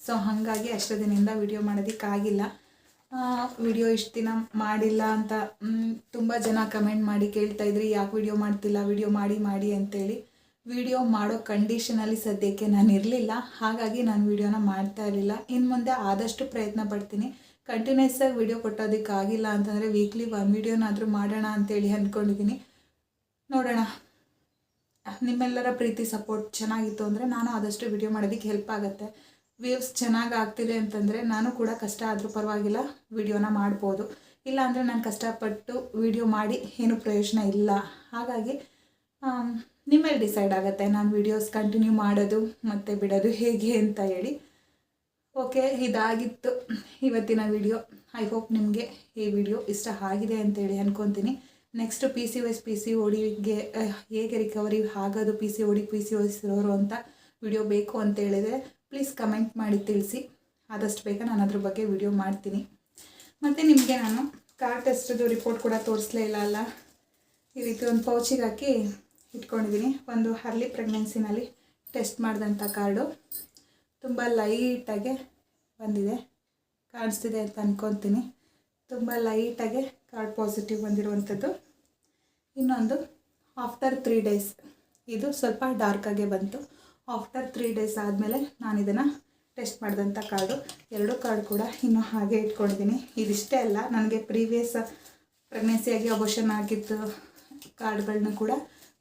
ಸೊ ಹಾಗಾಗಿ ಅಷ್ಟು ದಿನದಿಂದ ವಿಡಿಯೋ ಮಾಡೋದಕ್ಕಾಗಿಲ್ಲ ವಿಡಿಯೋ ಇಷ್ಟು ದಿನ ಮಾಡಿಲ್ಲ ಅಂತ ತುಂಬ ಜನ ಕಮೆಂಟ್ ಮಾಡಿ ಕೇಳ್ತಾ ಇದ್ರಿ, ಯಾಕೆ ವಿಡಿಯೋ ಮಾಡ್ತಿಲ್ಲ ವಿಡಿಯೋ ಮಾಡಿ ಮಾಡಿ ಅಂತೇಳಿ. ವಿಡಿಯೋ ಮಾಡೋ ಕಂಡೀಷನಲ್ಲಿ ಸದ್ಯಕ್ಕೆ ನಾನು ಇರಲಿಲ್ಲ. ಹಾಗಾಗಿ ನಾನು ವಿಡಿಯೋನ ಮಾಡ್ತಾ ಇರಲಿಲ್ಲ. ಇನ್ನು ಮುಂದೆ ಆದಷ್ಟು ಪ್ರಯತ್ನ ಪಡ್ತೀನಿ. ಕಂಟಿನ್ಯೂಸ್ ಆಗಿ ವಿಡಿಯೋ ಕೊಟ್ಟೋದಕ್ಕಾಗಿಲ್ಲ ಅಂತಂದರೆ ವೀಕ್ಲಿ ಒನ್ ವಿಡಿಯೋನಾದರೂ ಮಾಡೋಣ ಅಂತೇಳಿ ಅಂದ್ಕೊಂಡಿದ್ದೀನಿ. ನೋಡೋಣ. ನಿಮ್ಮೆಲ್ಲರ ಪ್ರೀತಿ ಸಪೋರ್ಟ್ ಚೆನ್ನಾಗಿತ್ತು ಅಂದರೆ ನಾನು ಆದಷ್ಟು ವಿಡಿಯೋ ಮಾಡೋದಕ್ಕೆ ಹೆಲ್ಪ್ ಆಗುತ್ತೆ. ವ್ಯೂಸ್ ಚೆನ್ನಾಗಿ ಆಗ್ತಿದೆ ಅಂತಂದರೆ ನಾನು ಕೂಡ ಕಷ್ಟ ಆದರೂ ಪರವಾಗಿಲ್ಲ ವಿಡಿಯೋನ ಮಾಡ್ಬೋದು. ಇಲ್ಲ ಅಂದರೆ ನಾನು ಕಷ್ಟಪಟ್ಟು ವಿಡಿಯೋ ಮಾಡಿ ಏನು ಪ್ರಯೋಜನ ಇಲ್ಲ. ಹಾಗಾಗಿ ನಿಮ್ಮಲ್ಲಿ ಡಿಸೈಡ್ ಆಗುತ್ತೆ ನಾನು ವಿಡಿಯೋಸ್ ಕಂಟಿನ್ಯೂ ಮಾಡೋದು ಮತ್ತು ಬಿಡೋದು ಹೇಗೆ ಅಂತ ಹೇಳಿ. ಓಕೆ ಇದಾಗಿತ್ತು. ಇವತ್ತಿನ ವಿಡಿಯೋ ಐ ಹೋಪ್ ನಿಮಗೆ ಈ ವಿಡಿಯೋ ಇಷ್ಟ ಆಗಿದೆ ಅಂತೇಳಿ ಅಂದ್ಕೊತೀನಿ next P C S P C ಓಡಿಗೆ ಹೇಗೆ ರಿಕವರಿ ಆಗೋದು P C O D P C S ಇರೋರು ಅಂತ ವಿಡಿಯೋ ಬೇಕು ಅಂತ ಹೇಳಿದರೆ ಪ್ಲೀಸ್ ಕಮೆಂಟ್ ಮಾಡಿ ತಿಳಿಸಿ. ಆದಷ್ಟು ಬೇಗ ನಾನು ಅದ್ರ ಬಗ್ಗೆ ವಿಡಿಯೋ ಮಾಡ್ತೀನಿ. ಮತ್ತು ನಿಮಗೆ ನಾನು ಕಾರ್ ಟೆಸ್ಟ್ದು ರಿಪೋರ್ಟ್ ಕೂಡ ತೋರಿಸಲೇ ಇಲ್ಲ ಅಲ್ಲ? ಈ ರೀತಿ ಒಂದು ಪೌಚಿಗೆ ಹಾಕಿ ಇಟ್ಕೊಂಡಿದ್ದೀನಿ. ಒಂದು ಹರ್ಲಿ ಪ್ರೆಗ್ನೆನ್ಸಿನಲ್ಲಿ ಟೆಸ್ಟ್ ಮಾಡಿದಂಥ ಕಾರ್ಡು ತುಂಬ ಲೈಟಾಗೆ ಬಂದಿದೆ. ಕಾಣಿಸ್ತಿದೆ ಅಂತ ಅಂದ್ಕೊತೀನಿ ತುಂಬ ಲೈಟಾಗೆ ಕಾರ್ಡ್ ಪಾಸಿಟಿವ್ ಬಂದಿರುವಂಥದ್ದು. ಇನ್ನೊಂದು ಆಫ್ಟರ್ ತ್ರೀ ಡೇಸ್ ಇದು ಸ್ವಲ್ಪ ಡಾರ್ಕಾಗೆ ಬಂತು. ಆಫ್ಟರ್ ತ್ರೀ ಡೇಸ್ ಆದಮೇಲೆ ನಾನು ಇದನ್ನು ಟೆಸ್ಟ್ ಮಾಡಿದಂಥ ಕಾರ್ಡು ಎರಡು ಕಾರ್ಡ್ ಕೂಡ ಇನ್ನೂ ಹಾಗೆ ಇಟ್ಕೊಂಡಿದ್ದೀನಿ ಇದಿಷ್ಟೇ ಅಲ್ಲ, ನನಗೆ ಪ್ರೀವಿಯಸ್ ಪ್ರೆಗ್ನೆನ್ಸಿಯಾಗಿ ಅಬೋಷನ್ ಆಗಿದ್ದು ಕಾರ್ಡ್ಗಳನ್ನ ಕೂಡ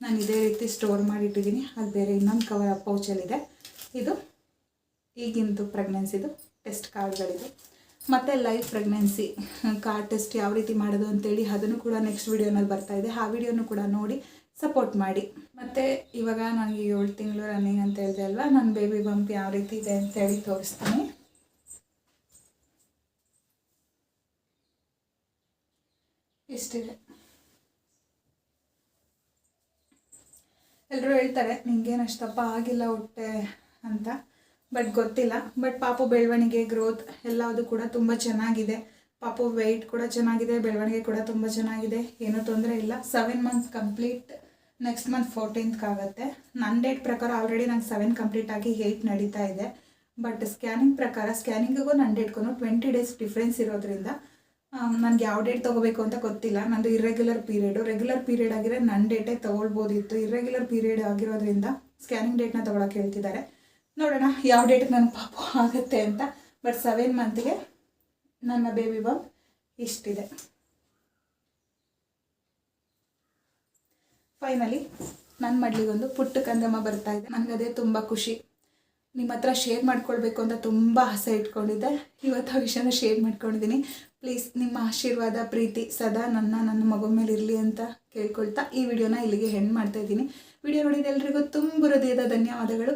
ನಾನು ಇದೇ ರೀತಿ ಸ್ಟೋರ್ ಮಾಡಿಟ್ಟಿದ್ದೀನಿ ಅದು ಬೇರೆ ಇನ್ನೊಂದು ಕವರ್ ಪೌಚಲ್ಲಿದೆ ಇದು ಈಗಿಂದು ಪ್ರೆಗ್ನೆನ್ಸಿದು ಟೆಸ್ಟ್ ಕಾರ್ಡ್ಗಳಿದು ಮತ್ತು ಲೈವ್ ಪ್ರೆಗ್ನೆನ್ಸಿ ಕಾರ್ಡ್ ಟೆಸ್ಟ್ ಯಾವ ರೀತಿ ಮಾಡೋದು ಅಂತೇಳಿ ಅದನ್ನು ಕೂಡ ನೆಕ್ಸ್ಟ್ ವಿಡಿಯೋನಲ್ಲಿ ಬರ್ತಾ ಇದೆ. ಆ ವಿಡಿಯೋನು ಕೂಡ ನೋಡಿ ಸಪೋರ್ಟ್ ಮಾಡಿ. ಮತ್ತು ಇವಾಗ ನನಗೆ ಏಳು ತಿಂಗಳು ರನ್ನಿಂಗ್ ಅಂತ ಹೇಳಿದೆ ಅಲ್ವಾ? ನನ್ನ ಬೇಬಿ ಬಂಪ್ ಯಾವ ರೀತಿ ಇದೆ ಅಂತೇಳಿ ತೋರಿಸ್ತೀನಿ. ಇಷ್ಟಿದೆ ಎಲ್ಲರೂ ಹೇಳ್ತಾರೆ ನಿಂಗೇನಷ್ಟಪ್ಪ ಆಗಿಲ್ಲ ಹೊಟ್ಟೆ ಅಂತ. ಬಟ್ ಗೊತ್ತಿಲ್ಲ. ಬಟ್ ಪಾಪು ಬೆಳವಣಿಗೆ ಗ್ರೋತ್ ಎಲ್ಲದು ಕೂಡ ತುಂಬ ಚೆನ್ನಾಗಿದೆ. ಪಾಪು ವೆಯ್ಟ್ ಕೂಡ ಚೆನ್ನಾಗಿದೆ, ಬೆಳವಣಿಗೆ ಕೂಡ ತುಂಬ ಚೆನ್ನಾಗಿದೆ. ಏನೂ ತೊಂದರೆ ಇಲ್ಲ. Seven months complete next month ಫೋರ್ಟೀನ್ತ್ಗೆ ಆಗುತ್ತೆ. ನನ್ನ ಡೇಟ್ ಪ್ರಕಾರ ಆಲ್ರೆಡಿ ನಂಗೆ ಸೆವೆನ್ ಕಂಪ್ಲೀಟ್ ಆಗಿ ಏಯ್ಟ್ ನಡೀತಾ ಇದೆ. ಬಟ್ ಸ್ಕ್ಯಾನಿಂಗ್ ಪ್ರಕಾರ ಸ್ಕ್ಯಾನಿಂಗಿಗೂ ನನ್ನ ಡೇಟ್ಗೂ ಟ್ವೆಂಟಿ ಡೇಸ್ ಡಿಫ್ರೆನ್ಸ್ ಇರೋದ್ರಿಂದ ನನಗೆ ಯಾವ ಡೇಟ್ ತೊಗೋಬೇಕು ಅಂತ ಗೊತ್ತಿಲ್ಲ. ನಂದು ಇರ್ರೆಗ್ಯುಲರ್ ಪೀರಿಯಡು ರೆಗ್ಯುಲರ್ ಪೀರಿಯಡ್ ಆಗಿರೋ ನನ್ನ ಡೇಟೇ ತೊಗೊಳ್ಬೋದಿತ್ತು. ಇರ್ರೆಗ್ಯುಲರ್ ಪೀರಿಯಡ್ ಆಗಿರೋದ್ರಿಂದ ಸ್ಕ್ಯಾನಿಂಗ್ ಡೇಟ್ನ ತೊಗೊಳಕ್ಕೆ ಹೇಳ್ತಿದ್ದಾರೆ. ನೋಡೋಣ, ಯಾವ ಡೇಟಿಗೆ ನನ್ನ ಪಾಪು ಆಗುತ್ತೆ ಅಂತ. ಬಟ್ ಸೆವೆನ್ ಮಂತ್ಗೆ ನನ್ನ ಬೇಬಿ ಬಾಬ್ ಇಷ್ಟಿದೆ ಫೈನಲಿ ನನ್ನ ಮಡ್ಲಿಗೊಂದು ಪುಟ್ಟ ಕಂದಮ್ಮ ಬರ್ತಾ ಇದೆ. ನನಗದೇ ತುಂಬ ಖುಷಿ. ನಿಮ್ಮ ಹತ್ರ ಶೇರ್ ಮಾಡ್ಕೊಳ್ಬೇಕು ಅಂತ ತುಂಬ ಆಸೆ ಇಟ್ಕೊಂಡಿದ್ದೆ. ಇವತ್ತು ಆ ವಿಷಯನ ಶೇರ್ ಮಾಡ್ಕೊಂಡಿದ್ದೀನಿ ಪ್ಲೀಸ್ ನಿಮ್ಮ ಆಶೀರ್ವಾದ, ಪ್ರೀತಿ ಸದಾ ನನ್ನ ನನ್ನ ಮಗು ಮೇಲೆ ಇರಲಿ ಅಂತ ಕೇಳ್ಕೊಳ್ತಾ ಈ ವಿಡಿಯೋನ ಇಲ್ಲಿಗೆ ಹೆಣ್ಣು ಮಾಡ್ತಾ ಇದ್ದೀನಿ. ವಿಡಿಯೋ ನೋಡಿದ ಎಲ್ರಿಗೂ ತುಂಬ ಹೃದಯದ ಧನ್ಯವಾದಗಳು.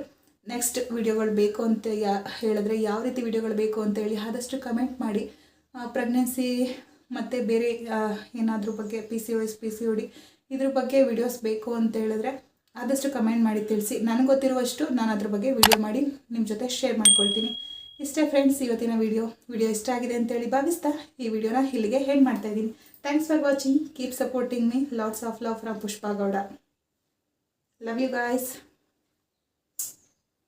ನೆಕ್ಸ್ಟ್ ವಿಡಿಯೋಗಳು ಬೇಕು ಅಂತ ಯಾ, ಹೇಳಿದ್ರೆ ಯಾವ ರೀತಿ ವಿಡಿಯೋಗಳು ಬೇಕು ಅಂತ ಹೇಳಿ ಆದಷ್ಟು ಕಮೆಂಟ್ ಮಾಡಿ. ಪ್ರೆಗ್ನೆನ್ಸಿ ಮತ್ತು ಬೇರೆ ಏನಾದರೂ ಬಗ್ಗೆ P C S P C O D ಇದ್ರ ಬಗ್ಗೆ ವಿಡಿಯೋಸ್ ಬೇಕು ಅಂತ ಹೇಳಿದ್ರೆ ಆದಷ್ಟು ಕಮೆಂಟ್ ಮಾಡಿ ತಿಳಿಸಿ. ನನಗೆ ಗೊತ್ತಿರುವಷ್ಟು ನಾನು ಅದ್ರ ಬಗ್ಗೆ ವಿಡಿಯೋ ಮಾಡಿ ನಿಮ್ಮ ಜೊತೆ ಶೇರ್ ಮಾಡ್ಕೊಳ್ತೀನಿ. ಇಷ್ಟೇ ಫ್ರೆಂಡ್ಸ್ ಇವತ್ತಿನ ವಿಡಿಯೋ ವಿಡಿಯೋ ಇಷ್ಟ ಆಗಿದೆ ಅಂತೇಳಿ ಭಾವಿಸ್ತಾ ಈ ವಿಡಿಯೋನ ಇಲ್ಲಿಗೆ ಹೆಂಡ್ ಮಾಡ್ತಾ ಇದ್ದೀನಿ. Thanks for watching keep supporting me lots of love from Pushpa Gowda love you guys